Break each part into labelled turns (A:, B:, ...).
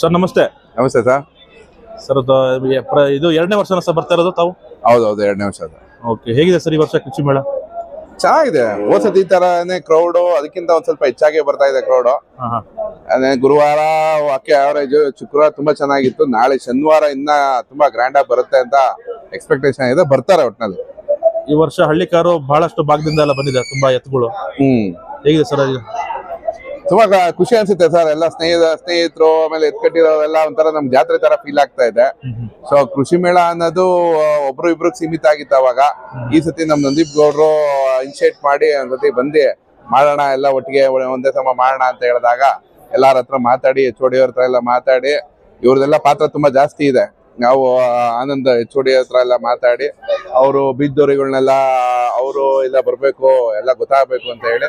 A: Sir ನಮಸ್ತೆ.
B: ನಮಸ್ತೆ sir.
A: Sir ಅದು ಎ- ಪ್ರ- ಇದು ಎರಡನೇ ವರ್ಷನ ಸರ್ ಬರ್ತಾ ಇರೋದು ತಾವು?
B: ಹೌದೌದು ಎರಡನೇ ವರ್ಷ ಅದು.
A: ಓಕೆ ಹೇಗಿದೆ ಸರ್ ಈ ವರ್ಷ ಕೃಷಿ ಮೇಳ?
B: ಚೆನ್ನಾಗಿದೆ. ಈ ತರನೇ ಕ್ರೌಡು ಅದಕ್ಕಿಂತ ಒಂದ್ ಸ್ವಲ್ಪ ಹೆಚ್ಚಾಗಿ ಬರ್ತಾ ಇದೆ ಕ್ರೌಡು
A: ಹಾ ಹಾ.
B: ಅದೇ ಗುರುವಾರ ಅಕ್ಕೆ ಆವರೇಜ್ ಶುಕ್ರವಾರ ತುಂಬಾ ಚೆನ್ನಾಗಿತ್ತು. ನಾಳೆ ಶನಿವಾರ ಇನ್ನ ತುಂಬಾ ಗ್ರ್ಯಾಂಡ್ ಆಗಿ ಬರುತ್ತೆ ಅಂತ ಎಕ್ಸ್ಪೆಕ್ಟೇಷನ್ ಇದೆ. ಬರ್ತಾರೆ ಒಟ್ನಲ್ಲಿ.
A: ಈ ವರ್ಷ ಹಳ್ಳಿ ಕಾರು ಬಹಳಷ್ಟು ಭಾಗದಿಂದ ಎಲ್ಲ ಬಂದಿದೆ ತುಂಬಾ ಎತ್ತುಗಳು.
B: ಹ್ಮ್.
A: ಹೇಗಿದೆ ಸರ್ ಇದು?
B: ತುಂಬಾ ಖುಷಿ ಅನ್ಸುತ್ತೆ ಸರ್. ಎಲ್ಲ ಸ್ನೇಹಿತ ಸ್ನೇಹಿತರು ಆಮೇಲೆ ಎತ್ಕಟ್ಟಿರೋರೆಲ್ಲ ಒಂಥರ ನಮ್ ಜಾತ್ರೆ ತರ ಫೀಲ್ ಆಗ್ತಾ ಇದೆ. ಸೊ ಕೃಷಿ ಮೇಳ ಅನ್ನೋದು ಒಬ್ರು ಇಬ್ರು ಸೀಮಿತ ಆಗಿತ್ತು ಅವಾಗ. ಈ ಸತಿ ನಮ್ ನಂದೀಪ್ ಗೌಡ್ರು ಇನಿಷಿಯೇಟ್ ಮಾಡಿ ಒಂದ್ ಸತಿ ಬಂದು ಮಾಡೋಣ ಎಲ್ಲ ಒಟ್ಟಿಗೆ ಒಂದೇ ಸಮ ಮಾಡೋಣ ಅಂತ ಹೇಳಿದಾಗ ಎಲ್ಲಾರ ಹತ್ರ ಮಾತಾಡಿ ಎಚ್ ಓಡಿ ಹತ್ರ ಎಲ್ಲ ಮಾತಾಡಿ ಇವ್ರದೆಲ್ಲ ಪಾತ್ರ ತುಂಬಾ ಜಾಸ್ತಿ ಇದೆ. ನಾವು ಆನಂದ್ ಎಚ್ ಓಡಿ ಹತ್ರ ಎಲ್ಲ ಮಾತಾಡಿ ಅವರು ಬೀದ್ದೋರಿಗಳನ್ನೆಲ್ಲ ಅವರು ಎಲ್ಲ ಬರ್ಬೇಕು ಎಲ್ಲ ಗೊತ್ತಾಗ್ಬೇಕು ಅಂತ ಹೇಳಿ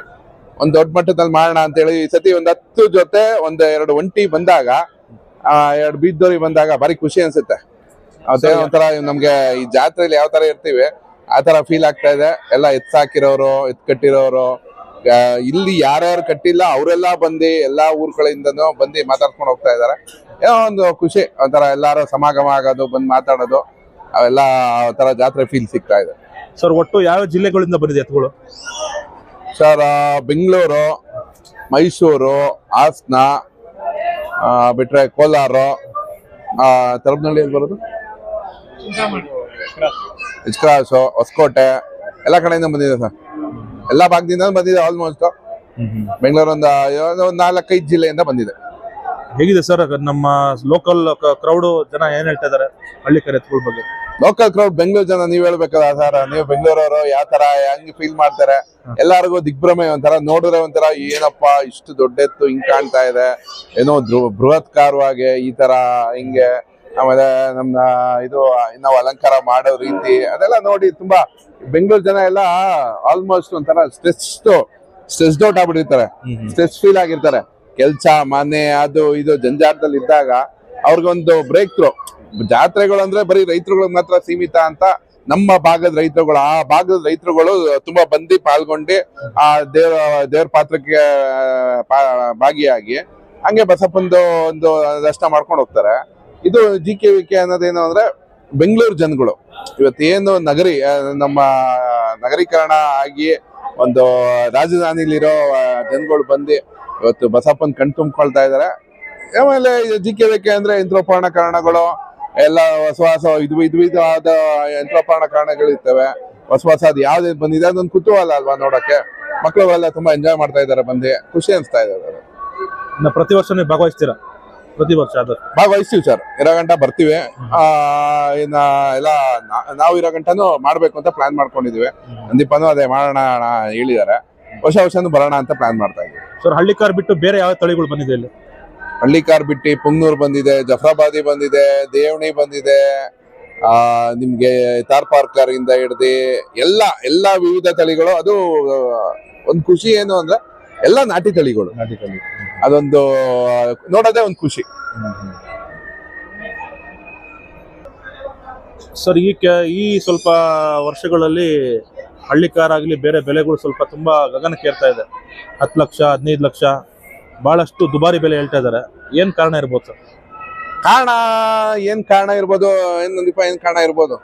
B: ಒಂದ್ ದೊಡ್ಡ ಮಟ್ಟದಲ್ಲಿ ಮಾಡೋಣ ಅಂತ ಹೇಳಿ ಈ ಸತಿ ಒಂದ್ ಹತ್ತು ಜೊತೆ ಒಂದ್ ಎರಡು ಒಂಟಿ ಬಂದಾಗ ಆ ಎರಡು ಬೀದ್ದೋರಿ ಬಂದಾಗ ಭಾರಿ ಖುಷಿ ಅನ್ಸುತ್ತೆ. ಅದೇ ಒಂಥರ ನಮ್ಗೆ ಈ ಜಾತ್ರೆಯಲ್ಲಿ ಯಾವ ತರ ಇರ್ತೀವಿ ಆ ತರ ಫೀಲ್ ಆಗ್ತಾ ಇದೆ. ಎಲ್ಲ ಎತ್ ಸಾಕಿರೋರು ಎತ್ ಕಟ್ಟಿರೋರು ಇಲ್ಲಿ ಯಾರ್ಯಾರು ಕಟ್ಟಿಲ್ಲ ಅವರೆಲ್ಲ ಬಂದು ಎಲ್ಲಾ ಊರುಗಳಿಂದನೂ ಬಂದು ಮಾತಾಡ್ಕೊಂಡು ಹೋಗ್ತಾ ಇದಾರೆ. ಏನೋ ಒಂದು ಖುಷಿ ಒಂಥರ ಎಲ್ಲಾರು ಸಮಾಗಮ ಆಗೋದು ಬಂದು ಮಾತಾಡೋದು ಅವೆಲ್ಲ ತರ ಜಾತ್ರೆ ಫೀಲ್ ಸಿಗ್ತಾ ಇದೆ.
A: ಸರ್ ಒಟ್ಟು ಯಾವ ಜಿಲ್ಲೆಗಳಿಂದ ಬಂದಿದೆ ಎತ್ತುಗಳು?
B: ಸರ್ ಬೆಂಗಳೂರು, ಮೈಸೂರು, ಹಾಸನ ಬಿಟ್ಟರೆ ಕೋಲಾರ ತರಬನಹಳ್ಳಿ ಎಲ್ಲಿ ಬರೋದು? ಇಚ್ಕ್ರಾಸು ಹೊಸಕೋಟೆ, ಎಲ್ಲ ಕಡೆಯಿಂದ ಬಂದಿದೆ ಸರ್. ಎಲ್ಲ ಭಾಗದಿಂದ ಬಂದಿದೆ ಆಲ್ಮೋಸ್ಟ್ ಬೆಂಗಳೂರು ಒಂದು ನಾಲ್ಕೈದು ಜಿಲ್ಲೆಯಿಂದ ಬಂದಿದೆ.
A: ಹೇಗಿದೆ ಸರ್ ನಮ್ಮ ಲೋಕಲ್ ಕ್ರೌಡು ಜನ ಏನು ಹೇಳ್ತಾ ಇದಾರೆ? ಹಳ್ಳಿ ಕರೆತ್ಗಳ ಬಗ್ಗೆ?
B: ಲೋಕಲ್ ಕ್ರೌಡ್ ಬೆಂಗಳೂರು ಜನ ನೀವ್ ಹೇಳ್ಬೇಕಲ್ಲ ಸರ್ ನೀವು ಬೆಂಗಳೂರವರು ಯಾವ ತರ ಹೆಂಗ್ ಫೀಲ್ ಮಾಡ್ತಾರೆ? ಎಲ್ಲಾರ್ಗು ದಿಗ್ಭ್ರಮೆ ಒಂಥರ ನೋಡಿದ್ರೆ ಒಂಥರ ಏನಪ್ಪ ಇಷ್ಟು ದೊಡ್ಡ ಎತ್ತು ಹಿಂಗ್ ಕಾಣ್ತಾ ಇದೆ? ಏನೋ ಬೃಹತ್ ಬೃಹತ್ಕಾರವಾಗಿ ಈ ತರ ಹಿಂಗೆ ಆಮೇಲೆ ನಮ್ಮ ಇದು ನಾವು ಅಲಂಕಾರ ಮಾಡೋ ರೀತಿ ಅದೆಲ್ಲ ನೋಡಿ ತುಂಬಾ ಬೆಂಗಳೂರು ಜನ ಎಲ್ಲ ಆಲ್ಮೋಸ್ಟ್ ಒಂಥರ ಸ್ಟ್ರೆಸ್ ಸ್ಟ್ರೆಸ್ಡ್ ಔಟ್ ಆಗ್ಬಿಟ್ಟಿರ್ತಾರೆ. ಸ್ಟ್ರೆಸ್ ಫೀಲ್ ಆಗಿರ್ತಾರೆ. ಕೆಲ್ಸ ಮನೆ ಅದು ಇದು ಜಂಜಾಟದಲ್ಲಿ ಇದ್ದಾಗ ಅವ್ರಿಗೊಂದು ಬ್ರೇಕ್ ಥ್ರೂ ಜಾತ್ರೆಗಳು ಅಂದ್ರೆ ಬರೀ ರೈತರುಗಳಿಗೆ ಮಾತ್ರ ಸೀಮಿತ ಅಂತ ನಮ್ಮ ಭಾಗದ ರೈತರುಗಳು, ಆ ಭಾಗದ ರೈತರುಗಳು ತುಂಬಾ ಬಂದು ಪಾಲ್ಗೊಂಡು ಆ ದೇವ, ದೇವ್ರ ಪಾತ್ರಕ್ಕೆ ಭಾಗಿಯಾಗಿ ಹಂಗೆ ಬಸಪ್ಪಂದು ಒಂದು ದರ್ಶನ ಮಾಡ್ಕೊಂಡು ಹೋಗ್ತಾರೆ. ಇದು ಜಿ ಕೆ ವಿ ಕೆ ಅನ್ನೋದೇನು ಅಂದ್ರೆ ಬೆಂಗಳೂರು ಜನಗಳು. ಇವತ್ತೇನು ನಗರಿ ನಮ್ಮ ನಗರೀಕರಣ ಆಗಿ ಒಂದು ರಾಜಧಾನಿಲಿರೋ ಜನಗಳು ಬಂದು ಇವತ್ತು ಬಸಪ್ಪನ ಕಣ್ ತುಂಬಿಕೊಳ್ತಾ ಇದ್ದಾರೆ. ಆಮೇಲೆ ಜಿ ಕೆ ವಿ ಕೆ ಅಂದ್ರೆ ಯಂತ್ರೋಪಕರಣ ಕಾರಣಗಳು ಎಲ್ಲ ಹೊಸ ಹೊಸ ಇದು ವಿಧ ವಿಧವಾದ ಯಂತ್ರೋಪಕರಣ ಕಾರಣಗಳಿರ್ತವೆ. ಹೊಸ ಹೊಸ ಅದು ಯಾವ್ದು ಬಂದಿದೆ ಅದೊಂದು ಕುತೂಹಲ ಅಲ್ವಾ ನೋಡಕ್ಕೆ ಮಕ್ಕಳುಗಳೆಲ್ಲ ತುಂಬಾ ಎಂಜಾಯ್ ಮಾಡ್ತಾ ಇದ್ದಾರೆ ಬಂದು. ಖುಷಿ ಅನ್ಸ್ತಾ ಇದ್ದಾರೆ
A: ಇನ್ನು ಪ್ರತಿ ವರ್ಷ ನೀವು ಭಾಗವಹಿಸ್ತೀರಾ? ಪ್ರತಿ ವರ್ಷ ಅದು?
B: ಭಾಗವಹಿಸ್ತೀವಿ ಸರ್. ಇರೋ ಗಂಟ ಬರ್ತೀವಿ. ಆ ಇನ್ನ ಎಲ್ಲ ನಾ- ನಾವು ಇರೋ ಗಂಟನು ಮಾಡ್ಬೇಕು ಅಂತ ಪ್ಲಾನ್ ಮಾಡ್ಕೊಂಡಿದೀವಿ ಸಂದೀಪನು ಅದೇ ಮಾಡೋಣ ಅಣ್ಣ ಹೇಳಿದಾರೆ ಹೊಸ ವರ್ಷನೂ ಬರೋಣ ಅಂತ ಪ್ಲಾನ್ ಮಾಡ್ತಾ ಇದ್ದೀವಿ.
A: ಸರ್ ಹಳ್ಳಿಕಾರ್ ಬಿಟ್ಟು ಬೇರೆ ಯಾವ ತಳಿಗಳು ಬಂದಿದೆ ಇಲ್ಲಿ?
B: ಹಳ್ಳಿಕಾರ್ ಬಿಟ್ಟಿ ಪುಂಗ್ನೂರ್ ಬಂದಿದೆ ಜಫ್ರಾಬಾದಿ ಬಂದಿದೆ ದೇವಣಿ ಬಂದಿದೆ. ಆ ನಿಮ್ಗೆ ತಾರ್ ಪಾರ್ಕರ್ ಇಂದ ಹಿಡ್ದು ಎಲ್ಲ ಎಲ್ಲ ವಿವಿಧ ತಳಿಗಳು ಅದು ಒಂದು ಖುಷಿ ಏನು ಅಂದ್ರೆ ಎಲ್ಲ ನಾಟಿ ತಳಿಗಳು. ನಾಟಿ ತಳಿ. ಅದೊಂದು ನೋಡೋದೇ ಒಂದು ಖುಷಿ.
A: ಸರ್ ಈ ಈ ಸ್ವಲ್ಪ ವರ್ಷಗಳಲ್ಲಿ ಹಳ್ಳಿಕಾರ್ ಆಗಲಿ ಬೇರೆ ಬೆಲೆಗಳು ಸ್ವಲ್ಪ ತುಂಬಾ ಗಗನಕ್ಕೇರ್ತಾ ಇದೆ. ಹತ್ತು ಲಕ್ಷ ಹದಿನೈದು ಲಕ್ಷ ಬಹಳಷ್ಟು ದುಬಾರಿ ಬೆಲೆ ಹೇಳ್ತಾ ಇದ್ದಾರೆ. ಏನ್ ಕಾರಣ ಇರ್ಬೋದು ಸರ್?
B: ಕಾರಣ ಏನ್ ಕಾರಣ ಇರ್ಬೋದು ಏನ್ ನಂದೀಪ ಏನ್ ಕಾರಣ ಇರ್ಬೋದು?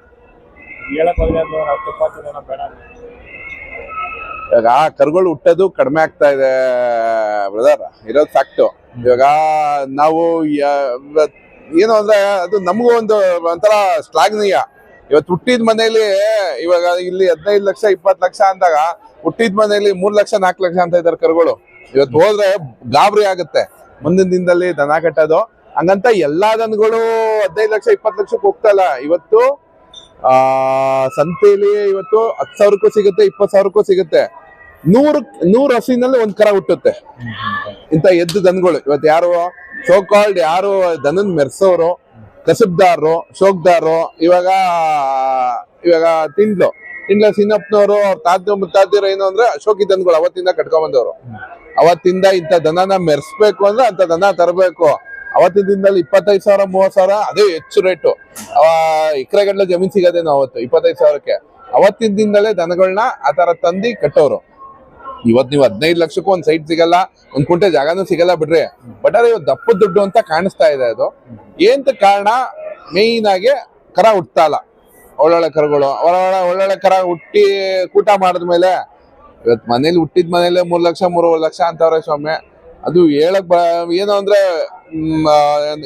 B: ಇವಾಗ ಕರುಗಳು ಹುಟ್ಟೋದು ಕಡಿಮೆ ಆಗ್ತಾ ಇದೆ ಬ್ರದರ್ ಇರೋದು ಫ್ಯಾಕ್ಟ್ ಇವಾಗ ನಾವು ಏನು ಅಂದ್ರೆ ಅದು ನಮಗೂ ಒಂದು ಒಂಥರ ಶ್ಲಾಘನೀಯ. ಇವತ್ತು ಹುಟ್ಟಿದ ಮನೆಯಲ್ಲಿ ಇವಾಗ ಇಲ್ಲಿ ಹದಿನೈದು ಲಕ್ಷ ಇಪ್ಪತ್ತು ಲಕ್ಷ ಅಂದಾಗ ಹುಟ್ಟಿದ ಮನೆಯಲ್ಲಿ ಮೂರ್ ಲಕ್ಷ ನಾಲ್ಕು ಲಕ್ಷ ಅಂತ ಇದ್ದಾರೆ ಕರುಗಳು. ಇವತ್ತು ಹೋದ್ರೆ ಗಾಬರಿ ಆಗುತ್ತೆ. ಮುಂದಿನ ದಿನದಲ್ಲಿ ದನ ಕಟ್ಟೋದು. ಹಂಗಂತ ಎಲ್ಲಾ ದನಗಳು ಹದಿನೈದು ಲಕ್ಷ, ಇಪ್ಪತ್ತು ಲಕ್ಷಕ್ಕೆ ಹೋಗ್ತಲ್ಲ ಇವತ್ತು, ಆ, ಸಂತೆಯಲ್ಲಿ ಇವತ್ತು ಹತ್ತು ಸಾವಿರಕ್ಕೂ ಸಿಗುತ್ತೆ, ಇಪ್ಪತ್ತು ಸಾವಿರಕ್ಕೂ ಸಿಗುತ್ತೆ. ನೂರು ನೂರು ಹಸಿನಲ್ಲಿ ಒಂದ್ ಕರ ಹುಟ್ಟುತ್ತೆ. ಇಂತ ಎದ್ದು ದನಗಳು. ಇವತ್ತು ಯಾರು ಶೋಕಾಲ್ಡ್ ಯಾರು ದನನ್ ಮೆರ್ಸೋರು, ಕಸಬ್ದಾರರು, ಶೋಕ್ದಾರರು, ಇವಾಗ ಇವಾಗ ತಿಂಡ್ಲು ತಿಂಡ್ಲ ಸಿನ್ನಪ್ಪನವರು, ಅವ್ರ ತಾತ ಏನು ಅಂದ್ರೆ ಅಶೋಕಿ ದನಗಳು ಅವತ್ತಿಂದ ಕಟ್ಕೊಂಡ್ ಬಂದವರು. ಅವತ್ತಿಂದ ಇಂಥ ದನನ ಮೆರೆಸ್ಬೇಕು ಅಂದ್ರೆ ಅಂತ ದನ ತರಬೇಕು. ಅವತ್ತಿನ ದಿನದಲ್ಲಿ ಇಪ್ಪತ್ತೈದು ಸಾವಿರ ಮೂವತ್ ಸಾವಿರ, ಅದೇ ಹೆಚ್ಚು ರೇಟು ಎಕರೆ ಎಕರೆಗಟ್ಟಲೆ ಜಮೀನ್ ಸಿಗೋದೇನೋ ಅವತ್ತು, ಇಪ್ಪತ್ತೈದು ಸಾವಿರಕ್ಕೆ. ಅವತ್ತಿನ ದಿನದಲ್ಲೇ ದನಗಳನ್ನ ಆ ತರ ತಂದಿ ಕಟ್ಟೋರು. ಇವತ್ತು ನೀವು ಹದಿನೈದು ಲಕ್ಷಕ್ಕೂ ಒಂದು ಸೈಟ್ ಸಿಗಲ್ಲ, ಒಂದು ಕುಂಟೆ ಜಾಗನೂ ಸಿಗಲ್ಲ ಬಿಡ್ರಿ. ಬಟ್ ಅದೇ ಇವತ್ತು ದಪ್ಪ ದುಡ್ಡು ಅಂತ ಕಾಣಿಸ್ತಾ ಇದೆ ಅದು. ಏಂತ ಕಾರಣ? ಮೇಯ್ನ್ ಆಗಿ ಕರ ಹುಟ್ಟಲ್ಲ ಒಳ್ಳೊಳ್ಳೆ ಕರುಗಳು, ಒಳ್ಳೊಳ್ಳೆ ಒಳ್ಳೊಳ್ಳೆ ಕರ ಹುಟ್ಟಿ ಕೂಟ ಮಾಡಿದ್ಮೇಲೆ ಇವತ್ ಮನೇಲಿ ಹುಟ್ಟಿದ ಮನೇಲೆ ಮೂರು ಲಕ್ಷ, ಮೂರುವರೆ ಲಕ್ಷ ಅಂತವ್ರೆ ಸ್ವಾಮಿ. ಅದು ಹೇಳಕ್ ಬ, ಏನು ಅಂದ್ರೆ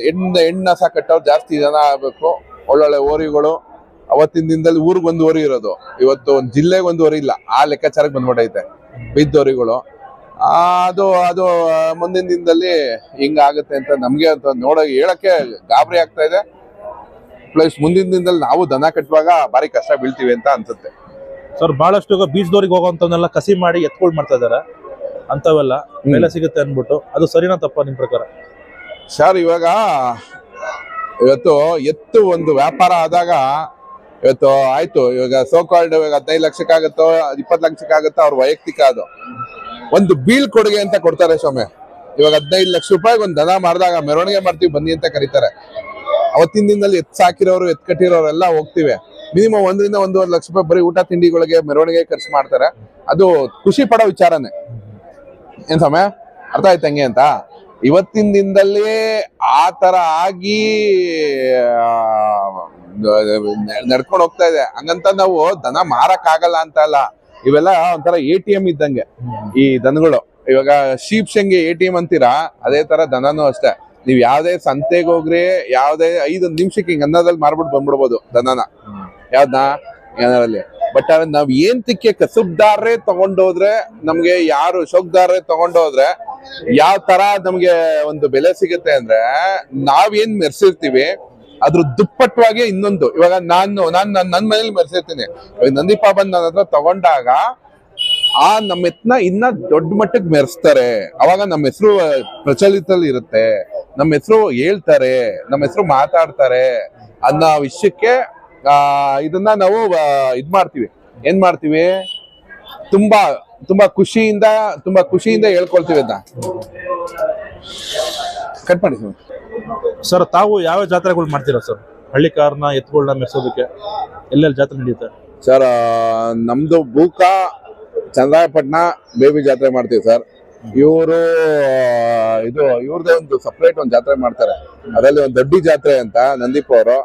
B: ಹೆಣ್ಣ ಹೆಣ್ಣ ಸಹ ಕಟ್ಟೋರು ಜಾಸ್ತಿ ಜನ ಆಗಬೇಕು. ಒಳ್ಳೊಳ್ಳೆ ಓರಿಗಳು. ಅವತ್ತಿನ ದಿನದಲ್ಲಿ ಊರಿಗೆ ಒಂದು ಓರಿ ಇರೋದು. ಇವತ್ತು ಒಂದು ಜಿಲ್ಲೆಗೆ ಒಂದು ಓರಿ ಇಲ್ಲ. ಆ ಲೆಕ್ಕಾಚಾರಕ್ಕೆ ಬಂದ್ಬಿಟ್ಟೈತೆ ಬಿದ್ದೋರಿಗಳು. ಅದು ಅದು ಮುಂದಿನ ದಿನದಲ್ಲಿ ಹಿಂಗಾಗುತ್ತೆ ಅಂತ ನಮಗೆ ಅಂತ ನೋಡ, ಹೇಳಕ್ಕೆ ಗಾಬರಿ ಆಗ್ತಾ ಇದೆ. ಪ್ಲಸ್ ಮುಂದಿನ ದಿನದಲ್ಲಿ ನಾವು ದನ ಕಟ್ಟುವಾಗ ಭಾರಿ ಕಷ್ಟ ಬೀಳ್ತೀವಿ ಅಂತ ಅನ್ಸುತ್ತೆ.
A: ಸರ್ ಬಹಳಷ್ಟು ಬೀಚದವ್ರಿಗೆ ಹೋಗೋಂಥವನ್ನೆಲ್ಲ ಕಸಿ ಮಾಡಿ ಎತ್ಕೊಳ್ ಮಾಡ್ತಾ ಇದಾರೆ. ಅಂತವೆಲ್ಲ ಬೆಲೆ ಸಿಗುತ್ತೆ ಅನ್ಬಿಟ್ಟು ಅದು ಸರಿನಾ ತಪ್ಪ ನಿಮ್ ಪ್ರಕಾರ?
B: ಸರ್ ಇವಾಗ ಇವತ್ತು ಎತ್ತು ಒಂದು ವ್ಯಾಪಾರ ಆದಾಗ ಇವತ್ತು ಆಯ್ತು. ಇವಾಗ ಸೋಕಾಲ್ಡ್ ಇವಾಗ ಹದಿನೈದು ಲಕ್ಷಕ್ಕಾಗುತ್ತೋ ಇಪ್ಪತ್ತು ಲಕ್ಷಕ್ಕಾಗುತ್ತೋ ಅವ್ರ ವೈಯಕ್ತಿಕ ಅದು. ಒಂದು ಬೀಲ್ ಕೊಡುಗೆ ಅಂತ ಕೊಡ್ತಾರೆ ಸ್ವಾಮಿ. ಇವಾಗ ಹದಿನೈದು ಲಕ್ಷ ರೂಪಾಯಿಗೆ ಒಂದು ದನ ಮಾಡಿದಾಗ ಮೆರವಣಿಗೆ ಮಾಡ್ತೀವಿ ಬನ್ನಿ ಅಂತ ಕರೀತಾರೆ. ಅವತ್ತಿನ ದಿನದಲ್ಲಿ ಎತ್ ಸಾಕಿರೋರು ಎತ್ ಕಟ್ಟಿರೋರೆಲ್ಲ ಹೋಗ್ತಿವಿ. ಮಿನಿಮಮ್ ಒಂದರಿಂದ ಒಂದೂವರೆ ಲಕ್ಷ ರೂಪಾಯಿ ಬರೀ ಊಟ ತಿಂಡಿಗಳಿಗೆ ಮೆರವಣಿಗೆ ಖರ್ಚು ಮಾಡ್ತಾರೆ. ಅದು ಖುಷಿ ಪಡೋ ವಿಚಾರನೇ. ಏನ್ ಸಮಯ? ಅರ್ಥ ಆಯ್ತು ಹಂಗೆ ಅಂತ? ಇವತ್ತಿನ ದಿನದಲ್ಲಿ ಆ ತರ ಆಗಿ ನಡ್ಕೊಂಡು ಹೋಗ್ತಾ ಇದೆ. ಹಂಗಂತ ನಾವು ದನ ಮಾರಕ್ ಆಗಲ್ಲ ಅಂತ ಅಲ್ಲ. ಇವೆಲ್ಲ ಒಂಥರ ಎ ಟಿ ಎಂ ಇದ್ದಂಗೆ. ಈ ದನಗಳು. ಇವಾಗ ಶೀಪ್ ಶಂಗೆ ಎ ಟಿ ಎಂ ಅಂತೀರಾ? ಅದೇ ತರ ದನನೂ ಅಷ್ಟೇ. ನೀವ್ ಯಾವ್ದೇ ಸಂತೆಗೆ ಹೋಗ್ರಿ, ಯಾವ್ದೇ ಐದು ನಿಮಿಷಕ್ಕೆ ಹಿಂಗ್ ಅನ್ನದಲ್ಲಿ ಮಾರ್ಬಿಟ್ಟು ಬಂದ್ಬಿಡ್ಬೋದು ದನನ. ಯಾವ್ದಾ ಏನಾರಲ್ಲಿ. ಬಟ್ ನಾವ್ ಏನ್ ತಿಕ್ಕೆ ಕಸುಬ್ದಾರ್ರೆ ತಗೊಂಡೋದ್ರೆ, ನಮ್ಗೆ ಯಾರು ಶೋಕ್ದಾರೇ ತಗೊಂಡೋದ್ರೆ ಯಾವ ತರ ನಮ್ಗೆ ಒಂದು ಬೆಲೆ ಸಿಗುತ್ತೆ ಅಂದ್ರೆ ನಾವೇನ್ ಮೆರ್ಸಿರ್ತೀವಿ, ಅದ್ರ ದುಪ್ಪಟ್ಟವಾಗಿ ಇನ್ನೊಂದು. ಇವಾಗ ನಾನು, ನಾನ್, ನನ್ ನನ್ ಮನೇಲಿ ಮೆರ್ಸಿರ್ತೀನಿ. ಇವಾಗ ನಂದೀಪ ಬಂದ್ ನನ್ನ ಹತ್ರ ತಗೊಂಡಾಗ, ಆ ನಮ್ಮ ಎತ್ನ ಇನ್ನ ದೊಡ್ಡ ಮಟ್ಟಕ್ಕೆ ಮೆರೆಸ್ತಾರೆ. ಅವಾಗ ನಮ್ಮ ಹೆಸರು ಪ್ರಚಲಿತಲ್ಲಿ ಇರುತ್ತೆ. ನಮ್ಮ ಹೆಸರು ಹೇಳ್ತಾರೆ ನಮ್ಮ ಹೆಸರು ಮಾತಾಡ್ತಾರೆ ಅನ್ನೋ ವಿಷಯಕ್ಕೆ ಇದನ್ನ ನಾವು ಇದು ಮಾಡ್ತೀವಿ. ಏನ್ ಮಾಡ್ತೀವಿ? ತುಂಬಾ ತುಂಬಾ ಖುಷಿಯಿಂದ ತುಂಬಾ ಖುಷಿಯಿಂದ ಹೇಳ್ಕೊಳ್ತೀವಿ ಅಂತ. ಕಟ್ ಮಾಡಿ.
A: ಸರ್ ತಾವು ಯಾವ ಜಾತ್ರೆಗಳು ಮಾಡ್ತೀರಾ ಸರ್ ಹಳ್ಳಿ ಕಾರ್ನ ಎತ್ಗಳನ್ನ ಮೆಸೋದಕ್ಕೆ ಎಲ್ಲೆಲ್ಲಿ ಜಾತ್ರೆ ನಡೆಯುತ್ತೆ
B: ಸರ್ ನಮ್ದು ಬೂಕ ಚಂದ್ರಾಯಪಟ್ಟಣ ಬೇಬಿ ಜಾತ್ರೆ ಮಾಡ್ತೀವಿ ಸರ್ ಇವರು ಇದು ಇವ್ರದೇ ಒಂದು ಸಪ್ರೇಟ್ ಒಂದು ಜಾತ್ರೆ ಮಾಡ್ತಾರೆ. ಅದರಲ್ಲಿ ಒಂದು ದೊಡ್ಡ ಜಾತ್ರೆ ಅಂತ ನಂದೀಪ್ ಅವರು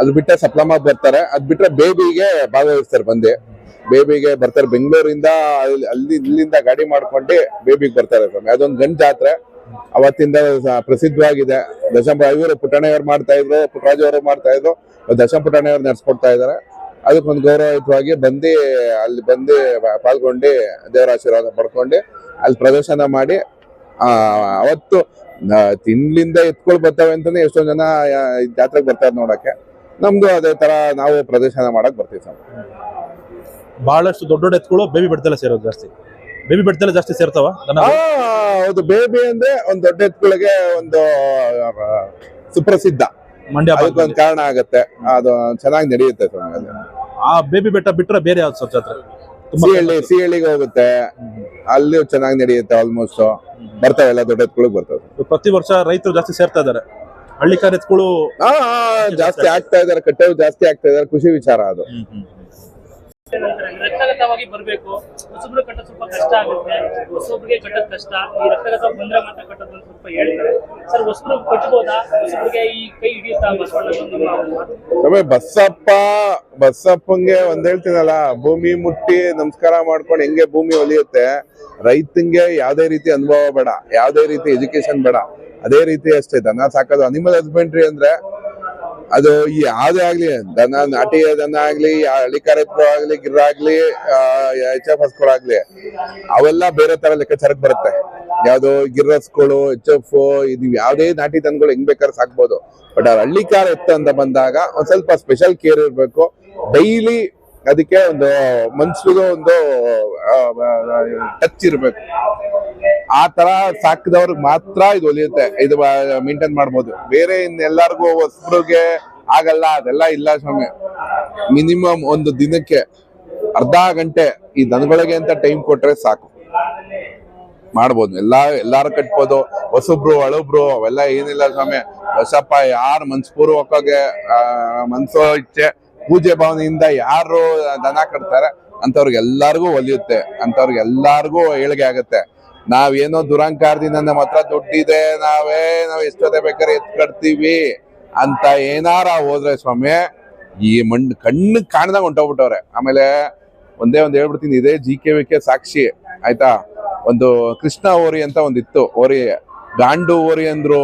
B: ಅದು ಬಿಟ್ಟರೆ ಸಪ್ಲಮ ಬರ್ತಾರೆ. ಅದ್ ಬಿಟ್ರೆ ಬೇಬಿಗೆ ಭಾಗವಹಿಸ್ತಾರೆ ಬಂದು. ಬೇಬಿಗೆ ಬರ್ತಾರೆ. ಬೆಂಗಳೂರಿಂದ ಅಲ್ಲಿ ಇಲ್ಲಿಂದ ಗಾಡಿ ಮಾಡ್ಕೊಂಡು ಬೇಬಿಗೆ ಬರ್ತಾರೆ ಸ್ವಾಮಿ. ಅದೊಂದು ಗಂಡ್ ಜಾತ್ರೆ. ಅವತ್ತಿಂದ ಪ್ರಸಿದ್ಧವಾಗಿದೆ. ದಶಮ ಇವರು ಪುಟ್ಟಣ್ಣವ್ರು ಮಾಡ್ತಾ ಇದ್ರು. ಪುಟ್ಟರಾಜು ಅವರು ಮಾಡ್ತಾ ಇದ್ರು. ದಶಮ ಪುಟ್ಟಣ್ಣವ್ರು ನಡ್ಸ್ಕೊಡ್ತಾ ಇದಾರೆ. ಅದಕ್ಕೊಂದು ಗೌರವಯುತವಾಗಿ ಬಂದು, ಅಲ್ಲಿ ಬಂದು ಪಾಲ್ಗೊಂಡು ದೇವರ ಆಶೀರ್ವಾದ ಪಡ್ಕೊಂಡು ಅಲ್ಲಿ ಪ್ರದರ್ಶನ ಮಾಡಿ ಅವತ್ತು ತಿಂಡ್ಲಿಂದ ಎತ್ಕೊಳ್ ಬರ್ತವೆ ಅಂತಂದ್ರೆ ಎಷ್ಟೊಂದು ಜನ ಜಾತ್ರೆಗೆ ಬರ್ತಾರೆ ನೋಡಕ್ಕೆ. ನಮ್ದು ಅದೇ ತರ ನಾವು ಪ್ರದರ್ಶನ ಮಾಡಕ್ ಬರ್ತೀವಿ ಸರ್.
A: ಬಹಳಷ್ಟು ದೊಡ್ಡ ದೊಡ್ಡ ಎತ್ಗಳು ಬೇಬಿ ಬೆಡ್ತಲ್ಲ ಸೇರೋದು ಜಾಸ್ತಿ. ಬೇಬಿ ಬೆಡ್ತಲ್ಲ ಜಾಸ್ತಿ ಸೇರ್ತಾವ? ದನ
B: ಆ, ಹೌದು. ಬೇಬಿ ಅಂದ್ರೆ ಒಂದ್ ದೊಡ್ಡ ಎತ್ಗಳಿಗೆ ಒಂದು ಆ, ಸುಪ್ರಸಿದ್ಧ.
A: ಮಂಡ್ಯ
B: ಅದಕ್ಕೊಂದು
A: ಭಾಗದಲ್ಲಿ.
B: ಕಾರಣ ಆಗತ್ತೆ. ಅದು ಚೆನ್ನಾಗಿ ನಡೆಯುತ್ತೆ ಸರ್
A: ಆ ಬೇಬಿ ಬೆಟ್ಟ ಬಿಟ್ರೆ ಬೇರೆ ಯಾವ್ದು ಸರ್ ಜಾತ್ರೆ? ತುಂಬಾ
B: ಸಿಹಳ್ಳಿ ಸಿಹಳ್ಳಿಗೆ ಹೋಗುತ್ತೆ. ಅಲ್ಲಿ ಚೆನ್ನಾಗಿ ನಡೆಯುತ್ತೆ ಆಲ್ಮೋಸ್ಟ್ ಬರ್ತಾವೆ ಎಲ್ಲ ದೊಡ್ಡ ಎತ್ಗಳಿಗೆ ಬರ್ತವೆ.
A: ಪ್ರತಿ ವರ್ಷ ರೈತರು ಜಾಸ್ತಿ ಸೇರ್ತಾ ಇದಾರೆ. ಹಳ್ಳಿ
B: ಆ, ಜಾಸ್ತಿ ಆಗ್ತಾ ಇದಾರೆ ಕಟ್ಟೆವು ಜಾಸ್ತಿ ಆಗ್ತಾ ಇದಾರೆ ಖುಷಿ ವಿಚಾರ ಅದು.
C: ನಂತರ ರಕ್ತಗತವಾಗಿ ಬರಬೇಕು. ಹೊಸಬ್ರು ಕಟ್ಟೋದು ಸ್ವಲ್ಪ ಕಷ್ಟ ಆಗುತ್ತೆ. ಹೊಸಬ್ರಿಗೆ ಕಟ್ಟೋದು ಕಷ್ಟ. ಈ ರಕ್ತಗತ ಬಂದ್ರೆ ಮಾತ್ರ ಕಟ್ಟೋದು ಅಂತ ಸ್ವಲ್ಪ ಹೇಳ್ತಾರೆ. ಸರ್ ಹೊಸಬ್ರು ಕಟ್ಬೋದಾ? ಹೊಸಬ್ರಿಗೆ ಈ ಕೈ ಹಿಡಿಯುತ್ತಾ ಬಸವಣ್ಣ ನಿಮ್ಮ ಒಂದು ಮಾತು.
B: ಆಮೇಲೆ ಬಸ್ಸಪ್ಪ ಬಸ್ಸಪ್ಪಂಗೆ ಒಂದ್ ಹೇಳ್ತೀನಲ್ಲ ಭೂಮಿ ಮುಟ್ಟಿ ನಮಸ್ಕಾರ ಮಾಡ್ಕೊಂಡು ಹೆಂಗೆ ಭೂಮಿ ಒಲಿಯುತ್ತೆ ರೈತಂಗೆ ಯಾವ್ದೇ ರೀತಿ ಅನುಭವ ಬೇಡ ಯಾವ್ದೇ ರೀತಿ ಎಜುಕೇಶನ್ ಬೇಡ. ಅದೇ ರೀತಿ ಅಷ್ಟೇ, ದನ ಸಾಕೋದು ಅನಿಮಲ್ ಹಸ್ಬೆಂಡ್ರಿ ಅಂದ್ರೆ ಅದು ಯಾವ್ದೇ ಆಗ್ಲಿ, ದನ ನಾಟಿ, ದನ ಆಗ್ಲಿ ಹಳ್ಳಿಕಾರ ಎತ್ಕೊ ಆಗ್ಲಿ ಗಿರ್ ಆಗ್ಲಿ ಎಚ್ ಎಫ್ ಹಸ್ಕೊಳಾಗ್ಲಿ ಅವೆಲ್ಲ ಬೇರೆ ತರ ಲೆಕ್ಕಾಚಾರಕ್ಕೆ ಬರುತ್ತೆ. ಯಾವ್ದು ಗಿರ್ರಸ್ಗಳು, ಎಚ್ ಎಫ್ ಇದು ಯಾವ್ದೇ ನಾಟಿ ದನಗಳು ಹೆಂಗ್ ಬೇಕಾದ್ರೆ ಸಾಕ್ಬೋದು. ಬಟ್ ಆ ಹಳ್ಳಿಕಾರ ಎತ್ತು ಅಂತ ಬಂದಾಗ ಒಂದ್ ಸ್ವಲ್ಪ ಸ್ಪೆಷಲ್ ಕೇರ್ ಇರಬೇಕು. ಡೈಲಿ ಅದಕ್ಕೆ ಒಂದು ಮನ್ಸಿಗೂ ಒಂದು ಟಚ್ ಇರ್ಬೇಕು. ಆ ತರ ಸಾಕಿದವ್ರಿಗೆ ಮಾತ್ರ ಇದು ಒಲಿಯುತ್ತೆ. ಇದು ಮೇಂಟೈನ್ ಮಾಡ್ಬೋದು. ಬೇರೆ ಇನ್ನೆಲ್ಲರಿಗೂ ಹೊಸಬ್ರಿಗೆ ಆಗಲ್ಲ, ಅದೆಲ್ಲ ಇಲ್ಲ ಸ್ವಾಮಿ. ಮಿನಿಮಮ್ ಒಂದು ದಿನಕ್ಕೆ ಅರ್ಧ ಗಂಟೆ ಈ ದನಗಳಿಗೆ ಅಂತ ಟೈಮ್ ಕೊಟ್ರೆ ಸಾಕು. ಮಾಡ್ಬೋದು. ಎಲ್ಲ, ಎಲ್ಲಾರು ಕಟ್ಬೋದು. ಹೊಸಬ್ರು, ಹಳಬ್ರು, ಅವೆಲ್ಲ ಏನಿಲ್ಲ ಸ್ವಾಮಿ. ಹೊಸಪ್ಪ ಯಾರು ಮನ್ಸ್ಪೂರ್ವಕವಾಗಿ ಮನ್ಸೋ ಇಚ್ಛೆ ಪೂಜೆ ಭಾವನೆಯಿಂದ ಯಾರು ದನ ಕಟ್ತಾರೆ ಅಂತವ್ರಿಗೆಲ್ಲಾರ್ಗೂ ಒಲಿಯುತ್ತೆ ಅಂತವ್ರಿಗೆಲ್ಲಾರ್ಗೂ ಏಳಿಗೆ ಆಗುತ್ತೆ. ನಾವೇನೋ ದುರಂಕಾರದಿಂದ ನಮ್ಮ ಹತ್ರ ದುಡ್ಡಿದೆ, ನಾವೇ, ನಾವು ಎಷ್ಟೊತ್ತೆ ಬೇಕಾದ್ರೆ ಎತ್ ಕಟ್ತೀವಿ ಅಂತ ಏನಾರ ಹೋದ್ರೆ ಸ್ವಾಮಿ ಈ ಮಣ್ಣು ಕಣ್ಣು ಕಾಣ್ದಾಗ ಹೊಂಟೋಗ್ಬಿಟ್ಟವ್ರೆ. ಆಮೇಲೆ ಒಂದೇ ಒಂದು ಹೇಳ್ಬಿಡ್ತೀನಿ, ಇದೇ ಜಿ ಕೆ ವಿ ಕೆ ಸಾಕ್ಷಿ, ಆಯ್ತಾ? ಒಂದು ಕೃಷ್ಣ ಓರಿ ಅಂತ ಒಂದಿತ್ತು, ಓರಿ ಗಾಂಡು ಓರಿ ಅಂದ್ರು,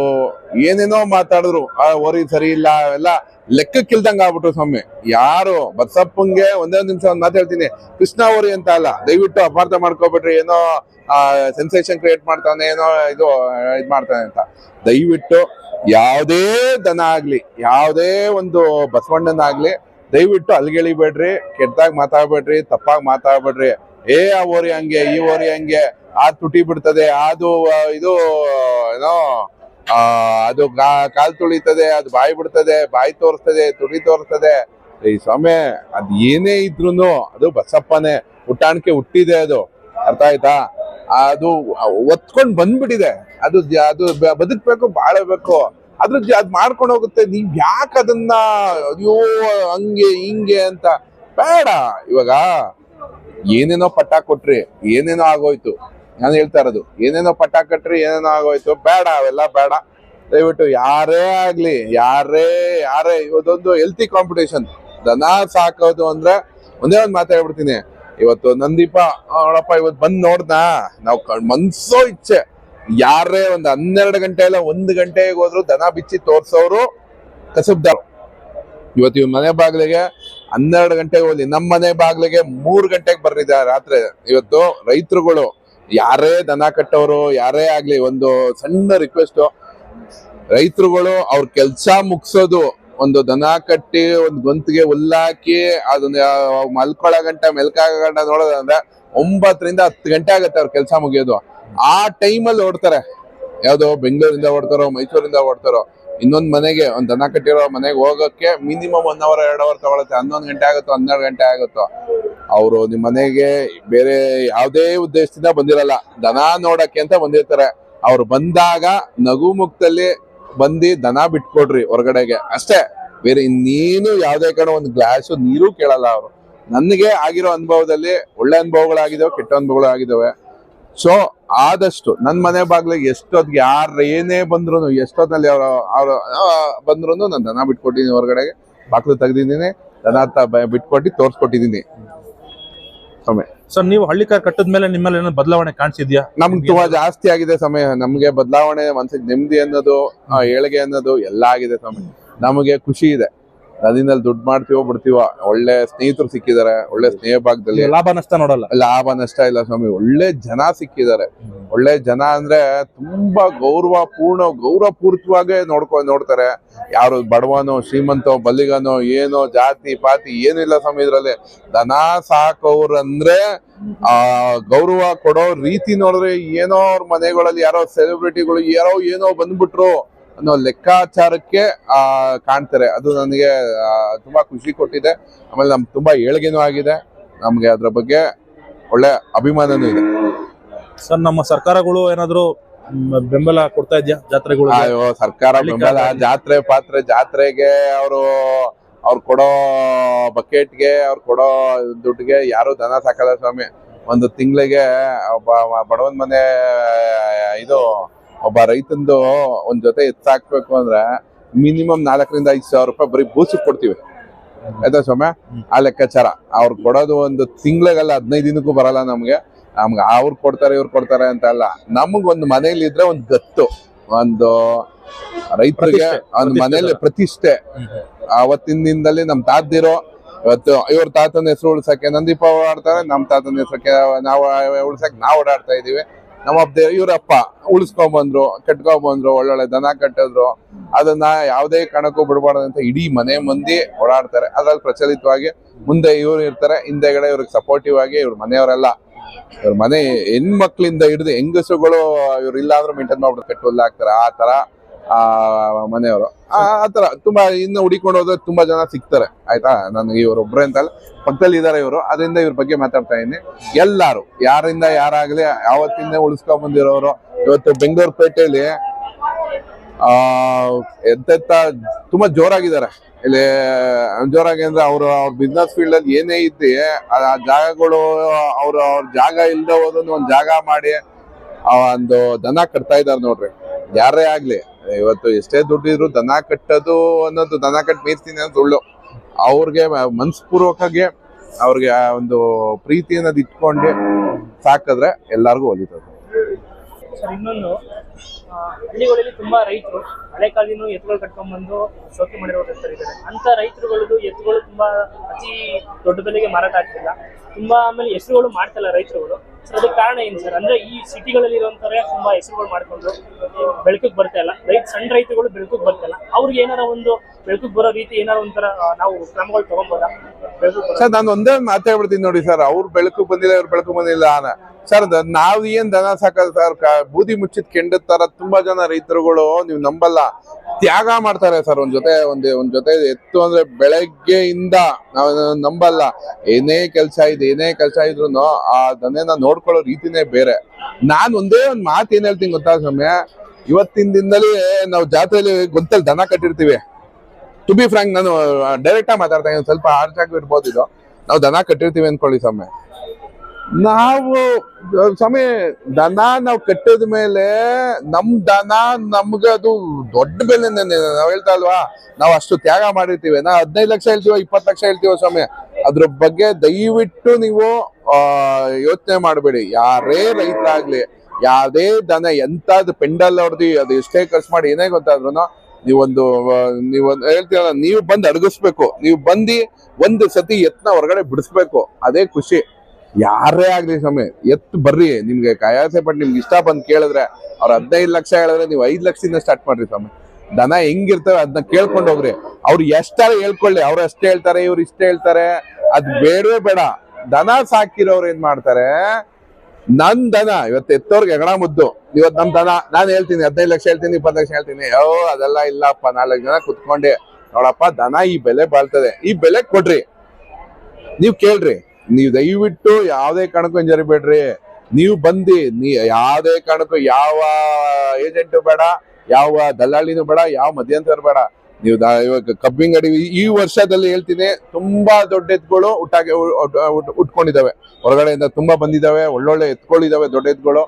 B: ಏನೇನೋ ಮಾತಾಡಿದ್ರು, ಆ ಓರಿ ಸರಿ ಇಲ್ಲ, ಅವೆಲ್ಲ ಲೆಕ್ಕಕ್ಕಿಲ್ದಂಗ ಆಗ್ಬಿಟ್ರು ಸ್ವಾಮಿ. ಯಾರು ಬಸಪ್ಪಂಗೆ ಒಂದೇ ನಿಮಿಷ ಒಂದ್ ಮಾತು ಹೇಳ್ತೀನಿ. ಕೃಷ್ಣ ಓರಿ ಅಂತ ಅಲ್ಲ, ದಯವಿಟ್ಟು ಅಪಾರ್ಥ ಮಾಡ್ಕೊಬಿಟ್ರಿ ಏನೋ ಸೆನ್ಸೇಷನ್ ಕ್ರಿಯೇಟ್ ಮಾಡ್ತಾನೆ, ಏನೋ ಇದು ಇದು ಮಾಡ್ತಾನೆ ಅಂತ. ದಯವಿಟ್ಟು ಯಾವುದೇ ದನ ಆಗ್ಲಿ, ಯಾವುದೇ ಒಂದು ಬಸವಣ್ಣನಾಗ್ಲಿ ದಯವಿಟ್ಟು ಅಲ್ಗೆಳಿಬೇಡ್ರಿ ಕೆಟ್ಟದಾಗ ಮಾತಾಡ್ಬೇಡ್ರಿ, ತಪ್ಪಾಗಿ ಮಾತಾಡ್ಬೇಡ್ರಿ. ಏ, ಆ ಓರಿ ಹಂಗೆ, ಈ ಓರಿ ಹಂಗೆ, ಆ ತುಟಿ ಬಿಡ್ತದೆ, ಅದು ಇದು, ಏನೋ ಅದು ಕಾಲು ತುಳಿತದೆ, ಅದು ಬಾಯಿ ಬಿಡ್ತದೆ, ಬಾಯಿ ತೋರಿಸ್ತದೆ, ತುಳಿ ತೋರಿಸ್ತದೆ. ಈ ಸ್ವಾಮಿ, ಅದ್ ಏನೇ ಇದ್ರು ಅದು ಬಸಪ್ಪನೇ, ಹುಟ್ಟಾಣಿಕೆ ಹುಟ್ಟಿದೆ ಅದು. ಅರ್ಥ ಆಯ್ತಾ? ಅದು ಒತ್ಕೊಂಡ್ ಬಂದ್ಬಿಟ್ಟಿದೆ. ಅದು ಅದು ಬದುಕ್ಬೇಕು, ಬಾಳಬೇಕು. ಅದ್ರ ಅದ್ ಮಾಡ್ಕೊಂಡು ಹೋಗುತ್ತೆ. ನೀವ್ ಯಾಕೆ ಅದನ್ನ, ಅಯ್ಯೋ, ಹಂಗೆ, ಹಿಂಗೆ ಅಂತ. ಬೇಡ, ಇವಾಗ ಏನೇನೋ ಪಟ್ಟ ಕೊಟ್ರಿ, ಏನೇನೋ ಆಗೋಯ್ತು. ನಾನು ಹೇಳ್ತಾ ಇರೋದು, ಏನೇನೋ ಪಟ್ಟ ಕಟ್ಟ್ರಿ, ಏನೇನೋ ಆಗೋಯ್ತು, ಬೇಡ, ಅವೆಲ್ಲ ಬೇಡ. ದಯವಿಟ್ಟು ಯಾರೇ ಆಗ್ಲಿ, ಯಾರೇ ಯಾರೇ, ಇವತ್ತೊಂದು ಹೆಲ್ತಿ ಕಾಂಪಿಟೇಷನ್ ದನ ಸಾಕೋದು ಅಂದ್ರೆ ಒಂದೇ ಒಂದು ಮಾತಾಡ್ಬಿಡ್ತೀನಿ ಇವತ್ತು ನಂದೀಪ, ನೋಡಪ್ಪ ಇವತ್ತು ಬಂದ್ ನೋಡ್ದಾ? ನಾವು ಮನ್ಸೋ ಇಚ್ಛೆ. ಯಾರೇ ಒಂದು ಹನ್ನೆರಡು ಗಂಟೆ ಇಲ್ಲ, ಒಂದ್ ಗಂಟೆಗೆ ಹೋದ್ರು ದನ ಬಿಚ್ಚಿ ತೋರ್ಸೋರು ಕಸಬ್ದಾರು ಇವತ್ತು ಇವ್ ಮನೆ ಬಾಗಿಲಿಗೆ ಹನ್ನೆರಡು ಗಂಟೆಗೆ ಹೋಗ್ಲಿ. ನಮ್ಮ ಮನೆ ಬಾಗ್ಲಿಗೆ ಮೂರು ಗಂಟೆಗೆ ಬರ್ರಿದ್ದಾರೆ ರಾತ್ರಿ. ಇವತ್ತು ರೈತರುಗಳು ಯಾರೇ ದನ ಕಟ್ಟವರು ಯಾರೇ ಆಗ್ಲಿ ಒಂದು ಸಣ್ಣ ರಿಕ್ವೆಸ್ಟ್ ರೈತರುಗಳು ಅವ್ರ ಕೆಲ್ಸ ಮುಗಿಸೋದು, ಒಂದು ದನ ಕಟ್ಟಿ ಒಂದು ಗೊಂತಿಗೆ ಹುಲ್ಲಾಕಿ ಅದನ್ನ ಮಲ್ಕೊಳ್ಳೋ ಗಂಟ, ಮೆಲ್ಕಾಗ ಗಂಟ ನೋಡೋದಂದ್ರೆ ಒಂಬತ್ತರಿಂದ ಹತ್ತು ಗಂಟೆ ಆಗುತ್ತೆ ಅವ್ರ ಕೆಲಸ ಮುಗಿಯೋದು. ಆ ಟೈಮಲ್ಲಿ ಓಡ್ತಾರೆ. ಯಾವ್ದೋ ಬೆಂಗಳೂರಿಂದ ಓಡ್ತಾರೋ, ಮೈಸೂರಿಂದ ಓಡ್ತಾರೋ ಇನ್ನೊಂದ್ ಮನೆಗೆ, ಒಂದು ದನ ಕಟ್ಟಿರೋ ಮನೆಗೆ ಹೋಗಕ್ಕೆ ಮಿನಿಮಮ್ ಒನ್ ಅವರ್ ಎರಡು ಅವರ್ ತಗೊಳತ್ತೆ. ಹನ್ನೊಂದು ಗಂಟೆ ಆಗುತ್ತೋ, ಹನ್ನೆರಡು ಗಂಟೆ ಆಗುತ್ತೋ. ಅವರು ನಿಮ್ಮ ಮನೆಗೆ ಬೇರೆ ಯಾವುದೇ ಉದ್ದೇಶದಿಂದ ಬಂದಿರಲ್ಲ. ದನ ನೋಡಕ್ಕೆ ಅಂತ ಬಂದಿರ್ತಾರೆ. ಅವ್ರು ಬಂದಾಗ ನಗು ಮುಕ್ತಲ್ಲಿ ಬಂದು ದನ ಬಿಟ್ಕೊಡ್ರಿ ಹೊರಗಡೆಗೆ. ಅಷ್ಟೇ. ಬೇರೆ ಇನ್ನೇನು ಯಾವುದೇ ಕಡೆ ಒಂದು ಗ್ಲಾಸ್ ನೀರು ಕೇಳಲ್ಲ ಅವರು. ನನಗೆ ಆಗಿರೋ ಅನುಭವದಲ್ಲಿ ಒಳ್ಳೆ ಅನುಭವಗಳಾಗಿದಾವೆ, ಕೆಟ್ಟ ಅನುಭವಗಳಾಗಿದ್ದಾವೆ ಸೊ ಆದಷ್ಟು ನನ್ ಮನೆ ಬಾಗ್ಲಿಗೆ ಎಷ್ಟೊತ್ತಿಗೆ ಯಾರು ಏನೇ ಬಂದ್ರು ಎಷ್ಟೊತ್ತಲ್ಲಿ ಅವ್ರ ಅವ್ರ ಬಂದ್ರು ನಾನು ದನ ಬಿಟ್ಕೊಟ್ಟಿದ್ದೀನಿ ಹೊರಗಡೆಗೆ. ಬಾಗ್ಲು ತೆಗ್ದಿದ್ದೀನಿ ದನ ಬಿಟ್ಕೊಟ್ಟಿ ತೋರ್ಸ್ ಬಿಟ್ಕೊಟ್ಟು ತೋರ್ಸ್ಕೊಟ್ಟಿದ್ದೀನಿ
A: ಸರ್ ನೀವು ಹಳ್ಳಿಕಾರ್ ಕಟ್ಟದ ಮೇಲೆ ನಿಮ್ಮಲ್ಲಿ ಏನೋ ಬದಲಾವಣೆ ಕಾಣಿಸಿದ್ಯಾ?
B: ನಮ್ಗೆ ತುಂಬಾ ಜಾಸ್ತಿ ಆಗಿದೆ ಸಮಯ. ನಮ್ಗೆ ಬದಲಾವಣೆ ಮನ್ಸಿಗೆ ನೆಮ್ಮದಿ ಅನ್ನೋದು ಏಳಿಗೆ ಅನ್ನೋದು ಎಲ್ಲ ಆಗಿದೆ ಸಮಯ. ನಮಗೆ ಖುಷಿ ಇದೆ. ನದಿನಲ್ಲಿ ದುಡ್ಡು ಮಾಡ್ತೀವೋ ಬಿಡ್ತೀವೋ ಒಳ್ಳೆ ಸ್ನೇಹಿತರು ಸಿಕ್ಕಿದ್ದಾರೆ ಒಳ್ಳೆ ಸ್ನೇಹ ಭಾಗದಲ್ಲಿ.
A: ಲಾಭ ನಷ್ಟ ನೋಡಲ್ಲ.
B: ಲಾಭ ನಷ್ಟ ಇಲ್ಲ ಸ್ವಾಮಿ ಒಳ್ಳೆ ಜನ ಸಿಕ್ಕಿದ್ದಾರೆ. ಒಳ್ಳೆ ಜನ ಅಂದ್ರೆ ತುಂಬಾ ಗೌರವ ಪೂರ್ಣ ಗೌರವ ಪೂರಿತವಾಗೇ ನೋಡ್ಕೊ ನೋಡ್ತಾರೆ. ಯಾರು ಬಡವನೋ ಶ್ರೀಮಂತೋ ಬಲಿಗನೋ ಏನೋ ಜಾತಿ ಪಾತಿ ಏನಿಲ್ಲ ಸ್ವಾಮಿ ಇದ್ರಲ್ಲಿ. ದನ ಸಾಕೋರಂದ್ರೆ ಆ ಗೌರವ ಕೊಡೋ ರೀತಿ ನೋಡಿದ್ರೆ ಏನೋ ಅವ್ರ ಮನೆಗಳಲ್ಲಿ ಯಾರೋ ಸೆಲೆಬ್ರಿಟಿಗಳು ಯಾರೋ ಏನೋ ಬಂದ್ಬಿಟ್ರು. ಅನ್ನೋ ಲೆಕ್ಕಾಚಾರಕ್ಕೆ ಆ ಕಾಣ್ತಾರೆ. ಅದು ನನಗೆ ತುಂಬಾ ಖುಷಿ ಕೊಟ್ಟಿದೆ. ಆಮೇಲೆ ನಮ್ಗೆ ತುಂಬಾ ಏಳಿಗೆನೂ ಆಗಿದೆ. ನಮ್ಗೆ ಅದ್ರ ಬಗ್ಗೆ ಒಳ್ಳೆ ಅಭಿಮಾನನೂ ಇದೆ.
A: ಸರ್ ನಮ್ಮ ಸರ್ಕಾರಗಳು ಏನಾದ್ರು ಬೆಂಬಲ ಕೊಡ್ತಾ ಇದೆಯಾ ಜಾತ್ರೆಗಳು
B: ಅಯ್ಯೋ ಸರ್ಕಾರ ಬೆಂಬಲ ಜಾತ್ರೆ ಪಾತ್ರೆ ಜಾತ್ರೆಗೆ ಅವರು ಅವ್ರು ಕೊಡೋ ಬಕೆಟ್ಗೆ ಅವ್ರು ಕೊಡೋ ದುಡ್ಡಿಗೆ ಯಾರು ದನ ಸಾಕಲ್ಲ ಸ್ವಾಮಿ. ಒಂದು ತಿಂಗಳಿಗೆ ಒಬ್ಬ ಬಡವನ್ ಮನೆ ಇದು ಒಬ್ಬ ರೈತಂದು ಒಂದ್ ಜೊತೆ ಎತ್ತಾಕ್ಬೇಕು ಅಂದ್ರೆ ಮಿನಿಮಮ್ ನಾಲ್ಕರಿಂದ ಐದು ಸಾವಿರ ರೂಪಾಯಿ ಬರೀ ಬೂಸಕ್ ಕೊಡ್ತೀವಿ. ಆಯ್ತಾ ಸ್ವಾಮಿ ಆ ಲೆಕ್ಕಾಚಾರ. ಅವ್ರು ಕೊಡೋದು ಒಂದು ತಿಂಗಳಿಗಲ್ಲ ಹದಿನೈದು ದಿನಕ್ಕೂ ಬರಲ್ಲ ನಮ್ಗೆ. ನಮ್ಗೆ ಅವ್ರು ಕೊಡ್ತಾರೆ ಇವ್ರು ಕೊಡ್ತಾರೆ ಅಂತ ಅಲ್ಲ. ನಮಗ್ ಒಂದು ಮನೇಲಿ ಇದ್ರೆ ಒಂದು ಗತ್ತು. ಒಂದು ರೈತರಿಗೆ ಒಂದು ಮನೇಲಿ. ಪ್ರತಿಷ್ಠೆ. ಅವತ್ತಿನ ದಿನದಲ್ಲಿ ನಮ್ ತಾತಿರೋ ಇವತ್ತು ಇವ್ರ ತಾತನ ಹೆಸರು ಉಳ್ಸಕ್ಕೆ ನಂದೀಪ ಓಡಾಡ್ತಾರೆ ನಮ್ ತಾತನ ಹೆಸರಕ್ಕೆ ನಾವು ಉಳ್ಸಕ್ ನಾವು ಓಡಾಡ್ತಾ ಇದೀವಿ ನಮ್ಮ ಅಪ್ಪ ಇವರಪ್ಪ ಉಳಿಸ್ಕೊಂಡ್ ಬಂದ್ರು, ಕಟ್ಕೊಂಡ್ ಬಂದ್ರು, ಒಳ್ಳೊಳ್ಳೆ ದನ ಕಟ್ಟಿದ್ರು. ಅದನ್ನ ಯಾವುದೇ ಕಾರಣಕ್ಕೂ ಬಿಡಬಾರ್ದು ಅಂತ ಇಡೀ ಮನೆ ಮಂದಿ ಓಡಾಡ್ತಾರೆ. ಅದ್ರಲ್ಲಿ ಪ್ರಚಲಿತವಾಗಿ ಮುಂದೆ ಇವ್ರು ಇರ್ತಾರೆ, ಹಿಂದೆಗಡೆ ಇವ್ರಿಗೆ ಸಪೋರ್ಟಿವ್ ಆಗಿ ಇವ್ರ ಮನೆಯವರೆಲ್ಲ, ಇವ್ರ ಮನೆ ಹೆಣ್ಮಕ್ಳಿಂದ ಹಿಡಿದು ಹೆಂಗಸುಗಳು ಇವ್ರು ಇಲ್ಲಾಂದ್ರೂ ಮೇಂಟೈನ್ ಮಾಡ್ಬಿಟ್ಟು ಕಟ್ಟು ಆಗ್ತಾರೆ ಆ ತರ ಆ, ಮನೆಯವರು. ಆ ತರ ತುಂಬಾ ಇನ್ನು ಹುಡಿಕೊಂಡು ಹೋದ್ರೆ ತುಂಬಾ ಜನ ಸಿಗ್ತಾರೆ, ಆಯ್ತಾ? ನನಗೆ ಇವರು ಒಬ್ರೆ ಅಂತ ಅಲ್ಲ ಪಕ್ಕದಲ್ಲಿ ಇದಾರೆ ಇವರು. ಅದರಿಂದ ಇವ್ರ ಬಗ್ಗೆ ಮಾತಾಡ್ತಾ ಇದ್ದೀನಿ. ಎಲ್ಲಾರು, ಯಾರಿಂದ ಯಾರಾಗ್ಲಿ, ಯಾವತ್ತಿಂದ ಉಳಿಸ್ಕೊಂಡ್ ಬಂದಿರೋರು, ಇವತ್ತು ಬೆಂಗಳೂರು ಪೇಟೆಯಲ್ಲಿ ಆ, ಎಂತೆಂತ ತುಂಬಾ ಜೋರಾಗಿದ್ದಾರೆ. ಇಲ್ಲಿ, ಜೋರಾಗಿ ಅಂದ್ರೆ ಅವರು, ಅವ್ರ ಬಿಸ್ನೆಸ್ ಫೀಲ್ಡ್ ಅಲ್ಲಿ ಏನೇ ಇದ್ದಿ, ಆ ಜಾಗಗಳು, ಅವ್ರ ಅವ್ರ ಜಾಗ ಇಲ್ದ ಹೋದನ್ನು ಒಂದ್ ಜಾಗ ಮಾಡಿ ಒಂದು ದನ ಕಟ್ತಾ ಇದಾರೆ ನೋಡ್ರಿ. ಯಾರೇ ಆಗ್ಲಿ. ಇವತ್ತು ಎಷ್ಟೇ ದುಡ್ಡಿದ್ರು ದನ ಕಟ್ಟೋದು ಅನ್ನೋದು, ದನ ಕಟ್ ಮೀರ್ತೀನಿ ಅನ್ನೋದು ಸುಳ್ಳು. ಅವ್ರಿಗೆ ಮನಸ್ಪೂರ್ವಕವಾಗಿ ಅವ್ರಿಗೆ ಆ ಒಂದು ಪ್ರೀತಿ ಅನ್ನೋದು ಇಟ್ಕೊಂಡು ಸಾಕಿದ್ರೆ ಎಲ್ಲಾರ್ಗು ಒಲಿತದೆ.
C: ಇನ್ನೊಂದು ಹಳ್ಳಿಗಳಲ್ಲಿ ತುಂಬಾ ರೈತರು ಹಳೆ ಕಾಲಿನ ಎತ್ತುಗಳು ಕಟ್ಕೊಂಡ್ ಬಂದು ಶೋಕಿ ಮಾಡಿರೋ ರೈತರು ಇದ್ದಾರೆ. ಅಂತ ರೈತರುಗಳದ್ದು ಎತ್ತುಗಳು ತುಂಬಾ ಅತಿ ದೊಡ್ಡ ಬೆಲೆಗೆ ಮಾರಾಟ ಆಗ್ತಿಲ್ಲ. ತುಂಬಾ ಆಮೇಲೆ ಹೆಸರುಗಳು ಮಾಡ್ತಿಲ್ಲ ರೈತರುಗಳು. ಅದಕ್ಕೆ ಕಾರಣ ಏನು ಸರ್? ಅಂದ್ರೆ ಈ ಸಿಟಿಗಳಲ್ಲಿ ಇರುವಂತಾರೆ ತುಂಬಾ ಹೆಸರುಗಳು ಮಾಡ್ಕೊಂಡು ಬೆಳಕಿಗೆ ಬರ್ತಾ ಇಲ್ಲ. ರೈತ, ಸಣ್ಣ ರೈತರುಗಳು ಬೆಳಕಿಗೆ ಬರ್ತಾ ಇಲ್ಲ. ಅವ್ರಿಗೆ ಏನಾರ ಒಂದು ಬೆಳಕಿಗೆ ಬರೋ ರೀತಿ ಏನಾರ ಒಂಥರ ನಾವು ಕ್ರಮಗಳು ತಗೊಂಬೋದಾ?
B: ಸರ್, ನಾನು ಒಂದೇ ಮಾತಾಡ್ಬಿಡ್ತೀನಿ ನೋಡಿ ಸರ್. ಅವ್ರು ಬೆಳಕು ಬಂದಿಲ್ಲ, ಇವ್ರು ಬೆಳಕು ಬಂದಿಲ್ಲ ಸರ್ ನಾವ್ ಏನ್ ದನ ಸಾಕಲ್ಲ ಸರ್ ಬೂದಿ ಮುಚ್ಚಿದ ಕೆಂಡದ ತರ ತುಂಬಾ ಜನ ರೈತರುಗಳು, ನೀವು ನಂಬಲ್ಲ. ತ್ಯಾಗ ಮಾಡ್ತಾರೆ ಸರ್ ಒಂದ್ ಜೊತೆ, ಒಂದ್ ಒಂದ್ ಜೊತೆ ಎತ್ತು ಅಂದ್ರೆ ಬೆಳಗ್ಗೆಯಿಂದ ನಾವ್ ನಂಬಲ್ಲ. ಏನೇ ಕೆಲಸ ಇದೆ, ಏನೇ ಕೆಲಸ ಇದ್ರು ಆ ದನೇನ ನೋಡ್ಕೊಳ್ಳೋ ರೀತಿನೇ ಬೇರೆ. ನಾನ್ ಒಂದೇ ಒಂದ್ ಮಾತು ಏನ್ ಹೇಳ್ತೀನಿ ಗೊತ್ತಾ ಸ್ವಾಮಿ ಇವತ್ತಿನ ದಿನದಲ್ಲಿ ನಾವು ಜಾತ್ರೆಯಲ್ಲಿ ಗೊಂತಲ್ಲಿ ದನ ಕಟ್ಟಿರ್ತೀವಿ. ಟು ಬಿ ಫ್ರಾಂಕ್ ನಾನು ಡೈರೆಕ್ಟ್ ಆಗಿ ಮಾತಾಡ್ತಾ ಇದ್ದೀನಿ. ಸ್ವಲ್ಪ ಹಾರ್ಟ್ ಆಗಿ ನಾವ್ ಇದು. ನಾವು ದನ ಕಟ್ಟಿರ್ತೀವಿ ಅನ್ಕೊಳ್ಳಿ ಸಮಯ ನಾವು ಸ್ವಾಮಿ, ದನ ನಾವು ಕಟ್ಟಿದ ಮೇಲೆ ನಮ್ ದನ ನಮ್ಗೆ ಅದು ದೊಡ್ಡ ಬೆಲೆ ನಾವು ಹೇಳ್ತಾ ಅಲ್ವಾ ನಾವು ಅಷ್ಟು ತ್ಯಾಗ ಮಾಡಿರ್ತೀವಿ. ನಾ ಹದಿನೈದು ಲಕ್ಷ ಹೇಳ್ತೀವ, ಇಪ್ಪತ್ತು ಲಕ್ಷ ಹೇಳ್ತೀವ ಸ್ವಾಮಿ? ಅದ್ರ ಬಗ್ಗೆ ದಯವಿಟ್ಟು ನೀವು ಯೋಚನೆ ಮಾಡಬೇಡಿ. ಯಾರೇ ರೈತರಾಗ್ಲಿ, ಯಾವ್ದೇ ದನ ಎಂತಾದ್ ಪೆಂಡಲ್ ಹೊಡೆದಿ ಅದು ಎಷ್ಟೇ ಖರ್ಚು ಮಾಡಿ ಏನೇ ಗೊತ್ತಾದ್ರು ನೀವೊಂದು ನೀವು ನೀವೊಂದು ಹೇಳ್ತೀರಲ್ಲ, ನೀವು ಬಂದು ಅಡಗಿಸ್ಬೇಕು. ನೀವು ಬಂದು ಒಂದು ಸತಿ ಎತ್ನ ಹೊರಗಡೆ ಬಿಡಿಸ್ಬೇಕು. ಅದೇ ಖುಷಿ. ಯಾರೇ ಆಗ್ಲಿ ಸ್ವಾಮಿ, ಎತ್ತು ಬರ್ರಿ. ನಿಮ್ಗೆ ಕಾಯಾಸೆ ಪಟ್ಟು ನಿಮ್ಗೆ ಇಷ್ಟ ಬಂದು ಕೇಳಿದ್ರೆ ಅವ್ರ ಹದಿನೈದು ಲಕ್ಷ ಹೇಳಿದ್ರೆ ನೀವು ಐದು ಲಕ್ಷದಿಂದ ಸ್ಟಾರ್ಟ್ ಮಾಡ್ರಿ ಸ್ವಾಮಿ. ದನ ಹೆಂಗಿರ್ತವೆ ಅದನ್ನ ಕೇಳ್ಕೊಂಡು ಹೋಗ್ರಿ. ಅವ್ರು ಎಷ್ಟಾರ ಹೇಳ್ಕೊಳ್ಳಿ, ಅವ್ರು ಅಷ್ಟೇ ಹೇಳ್ತಾರೆ, ಇವ್ರು ಇಷ್ಟ ಹೇಳ್ತಾರೆ. ಅದ್ ಬೇಡವೇ ಬೇಡ. ದನ ಸಾಕಿರೋರು ಏನ್ ಮಾಡ್ತಾರೆ? ನನ್ ದನ, ಇವತ್ತು ಎತ್ತೋರ್ಗೆ ಹೆಗಣ ಮುದ್ದು. ಇವತ್ ನಮ್ ದನ, ನಾನು ಹೇಳ್ತೀನಿ, ಹದಿನೈದು ಲಕ್ಷ ಹೇಳ್ತೀನಿ, ಇಪ್ಪತ್ತು ಲಕ್ಷ ಹೇಳ್ತೀನಿ. ಯೋ, ಅದೆಲ್ಲ ಇಲ್ಲಪ್ಪ, ನಾಲ್ಕು ಜನ ಕುತ್ಕೊಂಡೆ. ನೋಡಪ್ಪ, ದನ ಈ ಬೆಲೆ ಬಾಳ್ತದೆ. ಈ ಬೆಲೆ ಕೊಡ್ರಿ. ನೀವ್ ಕೇಳ್ರಿ. ನೀವ್ ದಯವಿಟ್ಟು ಯಾವುದೇ ಕಾರಣಕ್ಕೂ ಜರಿಬೇಡ್ರಿ. ನೀವು ಬಂದಿ, ನೀ ಯಾವುದೇ ಕಾರಣಕ್ಕೂ ಯಾವ ಏಜೆಂಟ್ ಬೇಡ, ಯಾವ ದಲ್ಲಾಳಿನೂ ಬೇಡ, ಯಾವ ಮಧ್ಯಂತರ ಬೇಡ. ನೀವು ಇವಾಗ ಕಬ್ಬಿಂಗ್ ಅಡಿ ಈ ವರ್ಷದಲ್ಲಿ ಹೇಳ್ತೀನಿ, ತುಂಬಾ ದೊಡ್ಡ ಎತ್ತುಗಳು ಹುಟ್ಟಾಗಿ ಉಟ್ಕೊಂಡಿದ್ದಾವೆ ಹೊರಗಡೆಯಿಂದ ತುಂಬಾ ಬಂದಿದ್ದಾವೆ, ಒಳ್ಳೊಳ್ಳೆ ಎತ್ಗಳಿದಾವೆ ದೊಡ್ಡ ಎತ್ತುಗಳು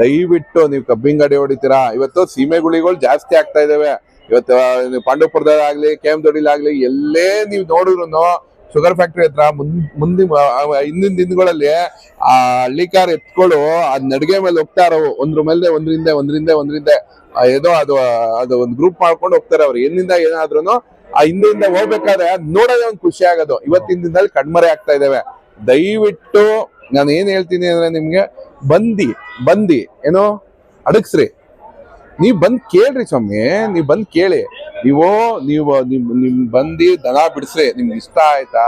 B: ದಯವಿಟ್ಟು ನೀವು ಕಬ್ಬಿಂಗ್ ಅಡಿ ಹೊಡಿತೀರಾ? ಇವತ್ತು ಸೀಮೆ ಗುಳಿಗಳು ಜಾಸ್ತಿ ಆಗ್ತಾ ಇದಾವೆ ಇವತ್ತು ಪಾಂಡವಪುರದಾಗ್ಲಿ ಕೆ ಎಂ ದೊಡ್ಡಿಲಾಗ್ಲಿ ಎಲ್ಲೇ ನೀವು ನೋಡಿದ್ರು ಶುಗರ್ ಫ್ಯಾಕ್ಟ್ರಿ ಹತ್ರ ಮುಂದ್, ಮುಂದಿನ ಹಿಂದಿನ ದಿನಗಳಲ್ಲಿ, ಆ ಹಳ್ಳಿಕಾರ್ ಎತ್ಕೊಳ್ಳು ಅದ್ ನಡಿಗೆ ಮೇಲೆ ಹೋಗ್ತಾ ಇರೋ ಒಂದ್ರ ಮೇಲೆ ಒಂದ್ರಿಂದ ಒಂದ್ರಿಂದ ಒಂದ್ರಿಂದ ಏನೋ ಅದು ಅದು ಒಂದು ಗ್ರೂಪ್ ಮಾಡ್ಕೊಂಡು ಹೋಗ್ತಾರೆ ಅವ್ರು. ಏನಿಂದ ಏನಾದ್ರೂ ಆ ಹಿಂದಿಂದ ಹೋಗ್ಬೇಕಾದ್ರೆ ನೋಡೋದೇ ಒಂದು ಖುಷಿ ಆಗೋದು. ಇವತ್ತಿನ ದಿನದಲ್ಲಿ ಕಣ್ಮರೆ ಆಗ್ತಾ ಇದಾವೆ. ದಯವಿಟ್ಟು ನಾನು ಏನ್ ಹೇಳ್ತೀನಿ ಅಂದ್ರೆ ನಿಮ್ಗೆ, ಬಂದಿ ಬಂದಿ. ಏನೋ, ಅಡಗ್ಸ್ರಿ. ನೀವ್ ಬಂದ್ ಕೇಳ್ರಿ ಸ್ವಾಮಿ, ನೀವ್ ಬಂದ್ ಕೇಳಿ. ನೀವು ನೀವು ನಿಮ್ ನಿಮ್ ಬಂದಿ ದನ ಬಿಡಿಸ್ರಿ, ನಿಮ್ಗೆ ಇಷ್ಟ ಆಯ್ತಾ?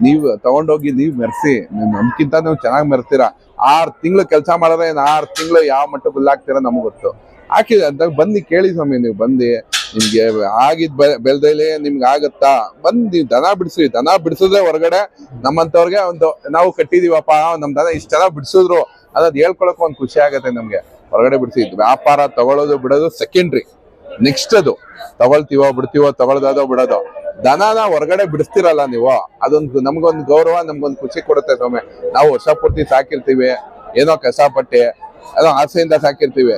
B: ನೀವು ತಗೊಂಡೋಗಿ ನೀವು ಮೆರೆಸಿ ನೀವ್ ನಮ್ಗಿಂತ ನೀವು ಚೆನ್ನಾಗಿ ಮೆರ್ತೀರಾ? ಆರು ತಿಂಗಳು ಕೆಲಸ ಮಾಡಿದ್ರೆ ಏನು ಆರು ತಿಂಗಳು ಯಾವ ಮಟ್ಟ ಬಿಲ್ಲಾಗ್ತೀರಾ ನಮಗೆ ಗೊತ್ತು. ಹಾಕಿದ್ರೆ ಅಂತ ಬಂದು ಕೇಳಿ ಸ್ವಾಮಿ, ನೀವು ಬಂದು ನಿಮ್ಗೆ ಆಗಿದ್ ಬೆ- ಬೆಳ್ದಲ್ಲಿ ನಿಮ್ಗೆ ಆಗತ್ತಾ? ಬಂದು ದನ ಬಿಡಿಸ್ರಿ, ದನ ಬಿಡಿಸಿದ್ರೆ ಹೊರಗಡೆ ನಮ್ಮಂತವ್ರಿಗೆ ಒಂದು, ನಾವು ಕಟ್ಟಿದೀವಪ್ಪ, ನಮ್ ದನ ಇಷ್ಟ ಚೆನ್ನಾಗಿ ಬಿಡಿಸಿದ್ರು ಅದ್ ಹೇಳ್ಕೊಳಕ್ ಒಂದ್ ಖುಷಿ ಆಗುತ್ತೆ ನಮ್ಗೆ. ಹೊರಗಡೆ ಬಿಡಿಸಿ, ವ್ಯಾಪಾರ ತಗೊಳ್ಳೋದು ಬಿಡೋದು ಸೆಕೆಂಡ್ರಿ ನೆಕ್ಸ್ಟ್ ಅದು. ತಗೊಳ್ತೀವೋ ಬಿಡ್ತೀವೋ ತಗೊಳ್ದೋದೋ ಬಿಡೋದು. ದನನ ಹೊರಗಡೆ ಬಿಡಿಸ್ತಿರಲ್ಲ ನೀವು. ಅದೊಂದು ನಮ್ಗೊಂದು ಗೌರವ ನಮ್ಗೊಂದು ಖುಷಿ ಕೊಡುತ್ತೆ ಸ್ವಾಮಿ. ನಾವು ವರ್ಷ ಪೂರ್ತಿ ಸಾಕಿರ್ತೀವಿ. ಏನೋ ಕಷ್ಟಪಟ್ಟು ಏನೋ ಆಸೆಯಿಂದ ಸಾಕಿರ್ತೀವಿ.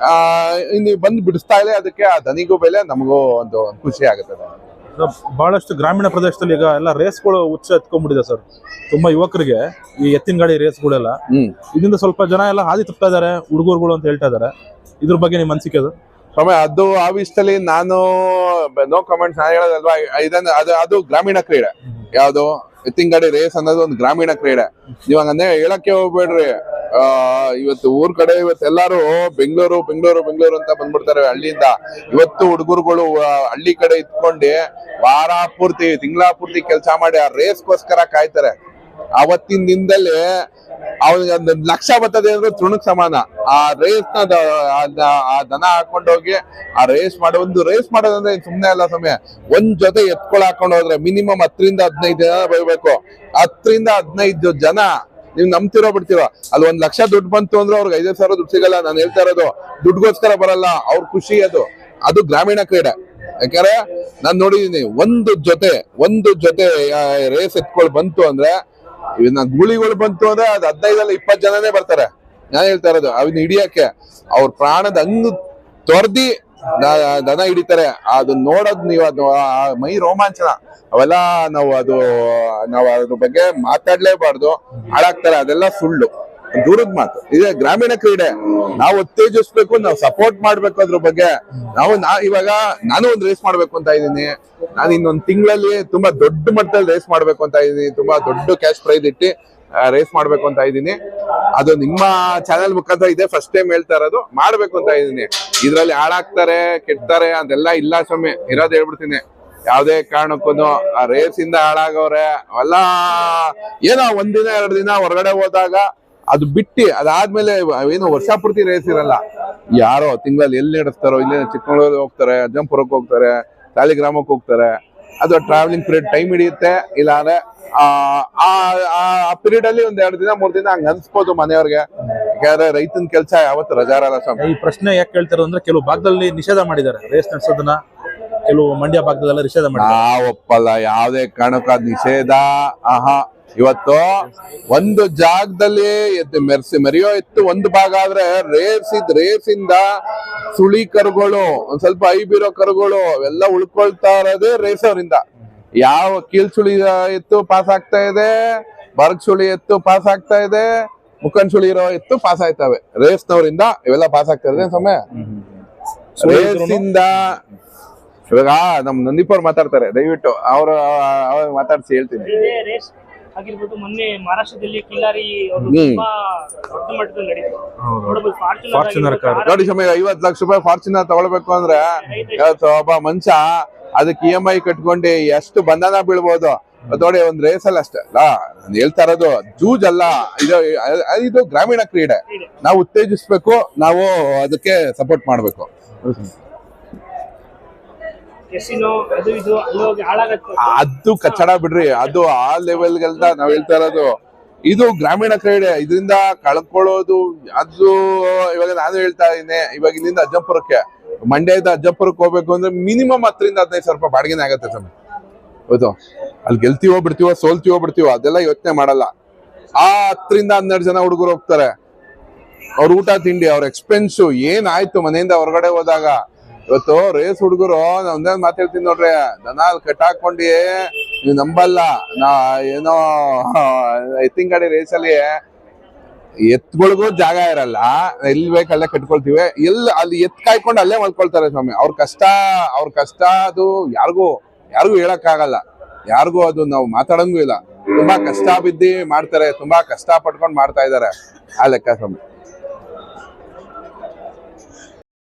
B: ಆ ಇನ್ನು ಬಂದು ಬಿಡಿಸ್ತಾ ಇಲ್ಲ ಅದಕ್ಕೆ ಆ ದನಿಗೂ ಬೆಲೆ ನಮಗೂ ಒಂದು ಖುಷಿ ಆಗುತ್ತೆ
A: ಈಗ ಬಹಳಷ್ಟು ಗ್ರಾಮೀಣ ಪ್ರದೇಶದಲ್ಲಿ ಈಗ ಎಲ್ಲ ರೇಸ್ಗಳು ಉಚ್ಚ ಎತ್ಕೊಂಡ್ಬಿಟ್ಟಿದೆ ಸರ್. ತುಂಬಾ ಯುವಕರಿಗೆ ಈ ಎತ್ತಿನ ಗಾಡಿ ರೇಸ್ಗಳೆಲ್ಲ.
B: ಹ್ಮ್.
A: ಇದರಿಂದ ಸ್ವಲ್ಪ ಜನ ಎಲ್ಲ ಹಾದಿ ತಪ್ತಾ ಇದಾರೆ ಹುಡುಗರುಗಳು ಅಂತ ಹೇಳ್ತಾ ಇದಾರೆ ಇದ್ರ ಬಗ್ಗೆ ನಿಮ್ ಅನಿಸಿಕೆ ಅದು?
B: ಸ್ವಾಮಿ, ಅದು ಆ ವಿಷಯದಲ್ಲಿ ನಾನು ನೋ ಕಮೆಂಟ್ಸ್ ನಾನು ಹೇಳೋದಲ್ವಾ, ಇದನ್ನ, ಅದು ಅದು ಗ್ರಾಮೀಣ ಕ್ರೀಡೆ. ಯಾವುದು? ಎತ್ತಿಂಗಡಿ ರೇಸ್ ಅನ್ನೋದು ಒಂದು ಗ್ರಾಮೀಣ ಕ್ರೀಡೆ. ಇವಾಗ ಅಂದ್ರೆ ಹೇಳಕ್ಕೆ ಹೋಗ್ಬೇಡ್ರಿ. ಆ, ಇವತ್ತು ಊರ್ ಕಡೆ ಇವತ್ತು ಎಲ್ಲಾರು ಬೆಂಗಳೂರು ಬೆಂಗಳೂರು ಬೆಂಗಳೂರು ಅಂತ ಬಂದ್ಬಿಡ್ತಾರೆ ಹಳ್ಳಿಯಿಂದ. ಇವತ್ತು ಹುಡುಗರುಗಳು ಹಳ್ಳಿ ಕಡೆ ಇತ್ಕೊಂಡು ವಾರ ಪೂರ್ತಿ, ತಿಂಗಳ ಪೂರ್ತಿ ಕೆಲಸ ಮಾಡಿ ಆ ರೇಸ್ಗೋಸ್ಕರ ಕಾಯ್ತಾರೆ. ಅವತ್ತಿನ ದಿನದಲ್ಲಿ ಅವನಿಗೆ ಒಂದು ಲಕ್ಷ ಬರ್ತದೆ ಅಂದ್ರೆ ತೃಣಕ್ ಸಮಾನ. ಆ ರೇಸ್ನ ದನ ಹಾಕೊಂಡೋಗಿ ಆ ರೇಸ್ ಮಾಡೋ, ಒಂದು ರೇಸ್ ಮಾಡೋದಂದ್ರೆ ಸುಮ್ಮನೆ ಅಲ್ಲ ಸಮಯ ಒಂದ್ ಜೊತೆ ಎತ್ಕೊಳ ಹಾಕೊಂಡು ಹೋದ್ರೆ ಮಿನಿಮಮ್ ಹತ್ತರಿಂದ ಹದಿನೈದು ಜನ ಬರಬೇಕು ಹತ್ತರಿಂದ ಹದಿನೈದು ಜನ. ನೀವು ನಂಬ್ತಿರೋ ಬಿಡ್ತಿರೋ? ಅಲ್ಲಿ ಒಂದ್ ಲಕ್ಷ ದುಡ್ಡು ಬಂತು ಅಂದ್ರೆ ಅವ್ರಿಗೆ ಐದೈದು ಸಾವಿರ ದುಡ್ಡು ಸಿಗಲ್ಲ. ನಾನು ಹೇಳ್ತಾ ಇರೋದು, ದುಡ್ಡುಗೋಸ್ಕರ ಬರಲ್ಲ. ಅವ್ರ ಖುಷಿ ಅದು. ಅದು ಗ್ರಾಮೀಣ ಕ್ರೀಡೆ. ಯಾಕಂದ್ರೆ ನಾನು ನೋಡಿದೀನಿ, ಒಂದು ಜೊತೆ ಒಂದು ಜೊತೆ ರೇಸ್ ಎತ್ಕೊಳ್ ಬಂತು ಅಂದ್ರೆ ಇವನ್ನ ಗೂಳಿಗಳು ಬಂತು ಅಂದ್ರೆ ಅದ್ ಹದಿನೈದಲ್ಲ ಇಪ್ಪತ್ ಜನನೇ ಬರ್ತಾರೆ. ನಾನು ಹೇಳ್ತಾ ಇರೋದು ಅವನ್ನ ಹಿಡಿಯಕ್ಕೆ, ಅವ್ರ ಪ್ರಾಣದ ಹಂಗು ತೊರ್ದಿ ದನ ಹಿಡಿತಾರೆ. ಅದು ನೋಡೋದ್ ನೀವು ಅದು ಮೈ ರೋಮಾಂಚನ. ಅವೆಲ್ಲ ನಾವು ಅದು, ನಾವು ಅದ್ರ ಬಗ್ಗೆ ಮಾತಾಡ್ಲೇಬಾರ್ದು. ಹಾಳಾಗ್ತಾರೆ, ಅದೆಲ್ಲ ಸುಳ್ಳು. ದೂರದ ಮಾತು. ಇದೆ ಗ್ರಾಮೀಣ ಕ್ರೀಡೆ. ನಾವು ಉತ್ತೇಜಿಸ್ಬೇಕು, ನಾವು ಸಪೋರ್ಟ್ ಮಾಡ್ಬೇಕು ಅದ್ರ ಬಗ್ಗೆ. ನಾವು ನಾ, ಇವಾಗ ನಾನು ಒಂದ್ ರೇಸ್ ಮಾಡ್ಬೇಕು ಅಂತ ಇದ್ದೀನಿ. ನಾನು ಇನ್ನೊಂದ್ ತಿಂಗಳಲ್ಲಿ ತುಂಬಾ ದೊಡ್ಡ ಮಟ್ಟದಲ್ಲಿ ರೇಸ್ ಮಾಡ್ಬೇಕು ಅಂತ ಇದ್ದೀನಿ. ತುಂಬಾ ದೊಡ್ಡ ಕ್ಯಾಶ್ ಪ್ರೈಸ್ ಇಟ್ಟು ರೇಸ್ ಮಾಡ್ಬೇಕು ಅಂತ ಇದ್ದೀನಿ. ಅದು ನಿಮ್ಮ ಚಾನೆಲ್ ಮುಖಾಂತರ ಇದೆ. ಫಸ್ಟ್ ಟೈಮ್ ಹೇಳ್ತಾ ಇರೋದು. ಮಾಡ್ಬೇಕು ಅಂತ ಇದ್ದೀನಿ. ಇದ್ರಲ್ಲಿ ಹಾಳಾಗ್ತಾರೆ ಕೆಡ್ತಾರೆ, ಅದೆಲ್ಲ ಇಲ್ಲ ಸ್ವಾಮಿ. ಇರೋದು ಹೇಳ್ಬಿಡ್ತೀನಿ. ಯಾವ್ದೇ ಕಾರಣಕ್ಕೂ ಆ ರೇಸ್ ಇಂದ ಹಾಳಾಗವ್ರೆ ಅವೆಲ್ಲ ಏನೋ ಒಂದಿನ, ಎರಡು ದಿನ ಹೊರಗಡೆ ಹೋದಾಗ ಅದು ಬಿಟ್ಟು ಅದಾದ್ಮೇಲೆ ಏನು ವರ್ಷ ಪೂರ್ತಿ ರೇಸ್ ಇರಲ್ಲ ಯಾರೋ ತಿಂಗಳಲ್ಲಿ ಎಲ್ಲಿ ನಡೆಸ್ತಾರೋ ಇಲ್ಲಿ ಚಿಕ್ಕಮಗಳೂರಿಗೆ ಹೋಗ್ತಾರೆ ಅಜ್ಜಂಪುರಕ್ಕೆ ಹೋಗ್ತಾರೆ ಸಾಲಿಗ್ರಾಮಕ್ಕೆ ಹೋಗ್ತಾರೆ. ಅದು ಟ್ರಾವೆಲಿಂಗ್ ಪೀರಿಯಡ್ ಟೈಮ್ ಹಿಡಿಯುತ್ತೆ ಇಲ್ಲ ಅಂದ್ರೆ ಆ ಆ ಪೀರಿಯಡ್ ಅಲ್ಲಿ ಒಂದ್ ಎರಡು ದಿನ ಮೂರ್ ದಿನ ಹಂಗ ಅನ್ಸ್ಬೋದು ಮನೆಯವ್ರಿಗೆ. ಯಾಕಂದ್ರೆ ರೈತನ ಕೆಲಸ ಯಾವತ್ತು ರಜಾ ಇರಲ್ಲ ಸ್ವಾಮಿ.
A: ಈ ಪ್ರಶ್ನೆ ಯಾಕೆ ಕೇಳ್ತಾರೆ ಅಂದ್ರೆ ಕೆಲವು ಭಾಗದಲ್ಲಿ ನಿಷೇಧ ಮಾಡಿದ್ದಾರೆ. ರೇಸ್ ನಡೆಸೋದನ್ನ ಕೆಲವು ಮಂಡ್ಯ ಭಾಗದಲ್ಲ ನಿಷೇಧ ಮಾಡಿ
B: ಆ ಒಪ್ಪಲ್ಲ ಯಾವುದೇ ಕಾರಣಕ್ಕೂ ನಿಷೇಧ. ಆಹಾ. ಇವತ್ತು ಒಂದು ಜಾಗದಲ್ಲಿ ಎದ್ದು ಮೆರ್ಸಿ ಮೆರೆಯೋ ಎತ್ತು ಒಂದು ಭಾಗ ಆದ್ರೆ ರೇಸ್ ರೇಸಿಂದ ರೇಸ್ ಇಂದ ಸುಳಿ ಕರುಗಳು ಒಂದ್ ಸ್ವಲ್ಪ ಐಬಿರೋ ಕರುಗಳು ಅವೆಲ್ಲ ಉಳ್ಕೊಳ್ತಾ ಇರೋದೇ ರೇಸ್ ಅವರಿಂದ. ಯಾವ ಕೀಲ್ ಸುಳಿ ಎತ್ತು ಪಾಸ್ ಆಗ್ತಾ ಇದೆ ಬರ್ಗ್ ಸುಳಿ ಎತ್ತು ಪಾಸ್ ಆಗ್ತಾ ಇದೆ ಮುಖನ್ ಸುಳಿ ಇರೋ ಎತ್ತು ಪಾಸ್ ಆಯ್ತವೆ ರೇಸ್ನವರಿಂದ ಇವೆಲ್ಲ ಪಾಸ್ ಆಗ್ತಾ ಇದೆ ಸಮಯ ರೇಸ್ ಇಂದ ಇವಾಗ ನಮ್ ನಂದೀಪ್ ಅವ್ರು ಮಾತಾಡ್ತಾರೆ ದಯವಿಟ್ಟು ಅವ್ರ ಅವ್ರ ಮಾತಾಡ್ಸಿ ಹೇಳ್ತೀನಿ.
C: ರೇಸ್ ಆಗಿರ್ಬೋದು ಮೊನ್ನೆ ಮಹಾರಾಷ್ಟ್ರದಲ್ಲಿ ಕಿಲ್ಲಾರಿ ಅವರು ತುಂಬಾ ದೊಡ್ಡ ಮಟ್ಟದಲ್ಲಿ ನಡೀತು. ನೋಡಬಹುದು ಫಾರ್ಚುನರ್
A: car.
B: ನೋಡಿ ಸಮಯ ಐವತ್ ಲಕ್ಷ ರೂಪಾಯಿ ಫಾರ್ಚುನರ್ ತಗೊಳ್ಬೇಕು ಅಂದ್ರೆ ಇವತ್ತು ಒಬ್ಬ ಮನುಷ್ಯ ಅದಕ್ಕೆ ಇ ಎಂ ಐ ಕಟ್ಕೊಂಡು ಎಷ್ಟು ಬಂಧನ ಬೀಳ್ಬೋದು. ಇವತ್ತು ನೋಡಿ ಒಂದ್ ರೇಸ್ ಅಲ್ಲ ಅಷ್ಟೇ. ಅಲ್ಲ ನಾನ್ ಹೇಳ್ತಾ ಇರೋದು ಜೂಜ್ ಅಲ್ಲ ಇದು ಇದು ಗ್ರಾಮೀಣ ಕ್ರೀಡೆ. ನಾವು ಉತ್ತೇಜಿಸ್ಬೇಕು ನಾವು ಅದಕ್ಕೆ ಸಪೋರ್ಟ್ ಮಾಡ್ಬೇಕು.
C: ಅದು
B: ಕಚ್ಚಡ ಬಿಡ್ರಿ, ಅದು ಆ ಲೆವೆಲ್ಗೆಲ್ಲ ನಾವ್ ಹೇಳ್ತಾ ಇರೋದು. ಇದು ಗ್ರಾಮೀಣ ಕ್ರೀಡೆ, ಇದರಿಂದ ಕಳ್ಕೊಳ್ಳೋದು ಅದು, ಇವಾಗ ನಾನು ಹೇಳ್ತಾ ಇದ್ದೀನಿ ಇವಾಗ ಇಲ್ಲಿಂದ ಅಜ್ಜಂಪುರಕ್ಕೆ. ಮಂಡ್ಯದ ಅಜ್ಜಪುರಕ್ಕೆ ಹೋಗ್ಬೇಕು ಅಂದ್ರೆ ಮಿನಿಮಮ್ ಹತ್ತರಿಂದ ಹದಿನೈದು ಸಾವಿರ ರೂಪಾಯಿ ಬಾಡಿಗೆನೇ ಆಗತ್ತೆ ಸ್ವಾಮಿ. ಹೌದು? ಅಲ್ಲಿ ಗೆಲ್ತೀವೋ ಬಿಡ್ತೀವೋ, ಸೋಲ್ತೀವೋ ಬಿಡ್ತೀವೋ, ಅದೆಲ್ಲ ಯೋಚನೆ ಮಾಡಲ್ಲ. ಆ ಹತ್ತರಿಂದ ಹನ್ನೆರಡು ಜನ ಹುಡುಗರು ಹೋಗ್ತಾರೆ. ಅವ್ರ ಊಟ, ತಿಂಡಿ, ಅವ್ರ ಎಕ್ಸ್ಪೆನ್ಸು ಏನಾಯ್ತು ಮನೆಯಿಂದ ಹೊರಗಡೆ ಹೋದಾಗ? ಇವತ್ತು ರೇಸ್ ಹುಡುಗರು ನಾ ಒಂದೇ ಮಾತಾಡ್ತೀನಿ ನೋಡ್ರಿ. ದನ ಅಲ್ಲಿ ಕಟ್ಟಾಕೊಂಡಿ ನೀವು ನಂಬಲ್ಲ. ನಾ ಏನೋ ಎತ್ತಿನ ಗಾಡಿ ರೇಸಲ್ಲಿ ಎತ್ಗಳಿಗೂ ಜಾಗ ಇರಲ್ಲ. ಎಲ್ಲಿ ಬೇಕಲ್ಲೇ ಕಟ್ಕೊಳ್ತೀವಿ. ಎಲ್ಲಿ, ಅಲ್ಲಿ ಎತ್ ಕಾಯ್ಕೊಂಡು ಅಲ್ಲೇ ಮಲ್ಕೊಳ್ತಾರೆ ಸ್ವಾಮಿ. ಅವ್ರ ಕಷ್ಟ ಅವ್ರ ಕಷ್ಟ ಅದು ಯಾರಿಗೂ ಯಾರಿಗೂ ಹೇಳಕ್ಕಾಗಲ್ಲ. ಯಾರಿಗೂ ಅದು ನಾವು ಮಾತಾಡಂಗೂ ಇಲ್ಲ. ತುಂಬಾ ಕಷ್ಟ ಬಿದ್ದಿ ಮಾಡ್ತಾರೆ. ತುಂಬಾ ಕಷ್ಟ ಪಟ್ಕೊಂಡು ಮಾಡ್ತಾ ಇದಾರೆ. ಆ ಲೆಕ್ಕ ಸ್ವಾಮಿ.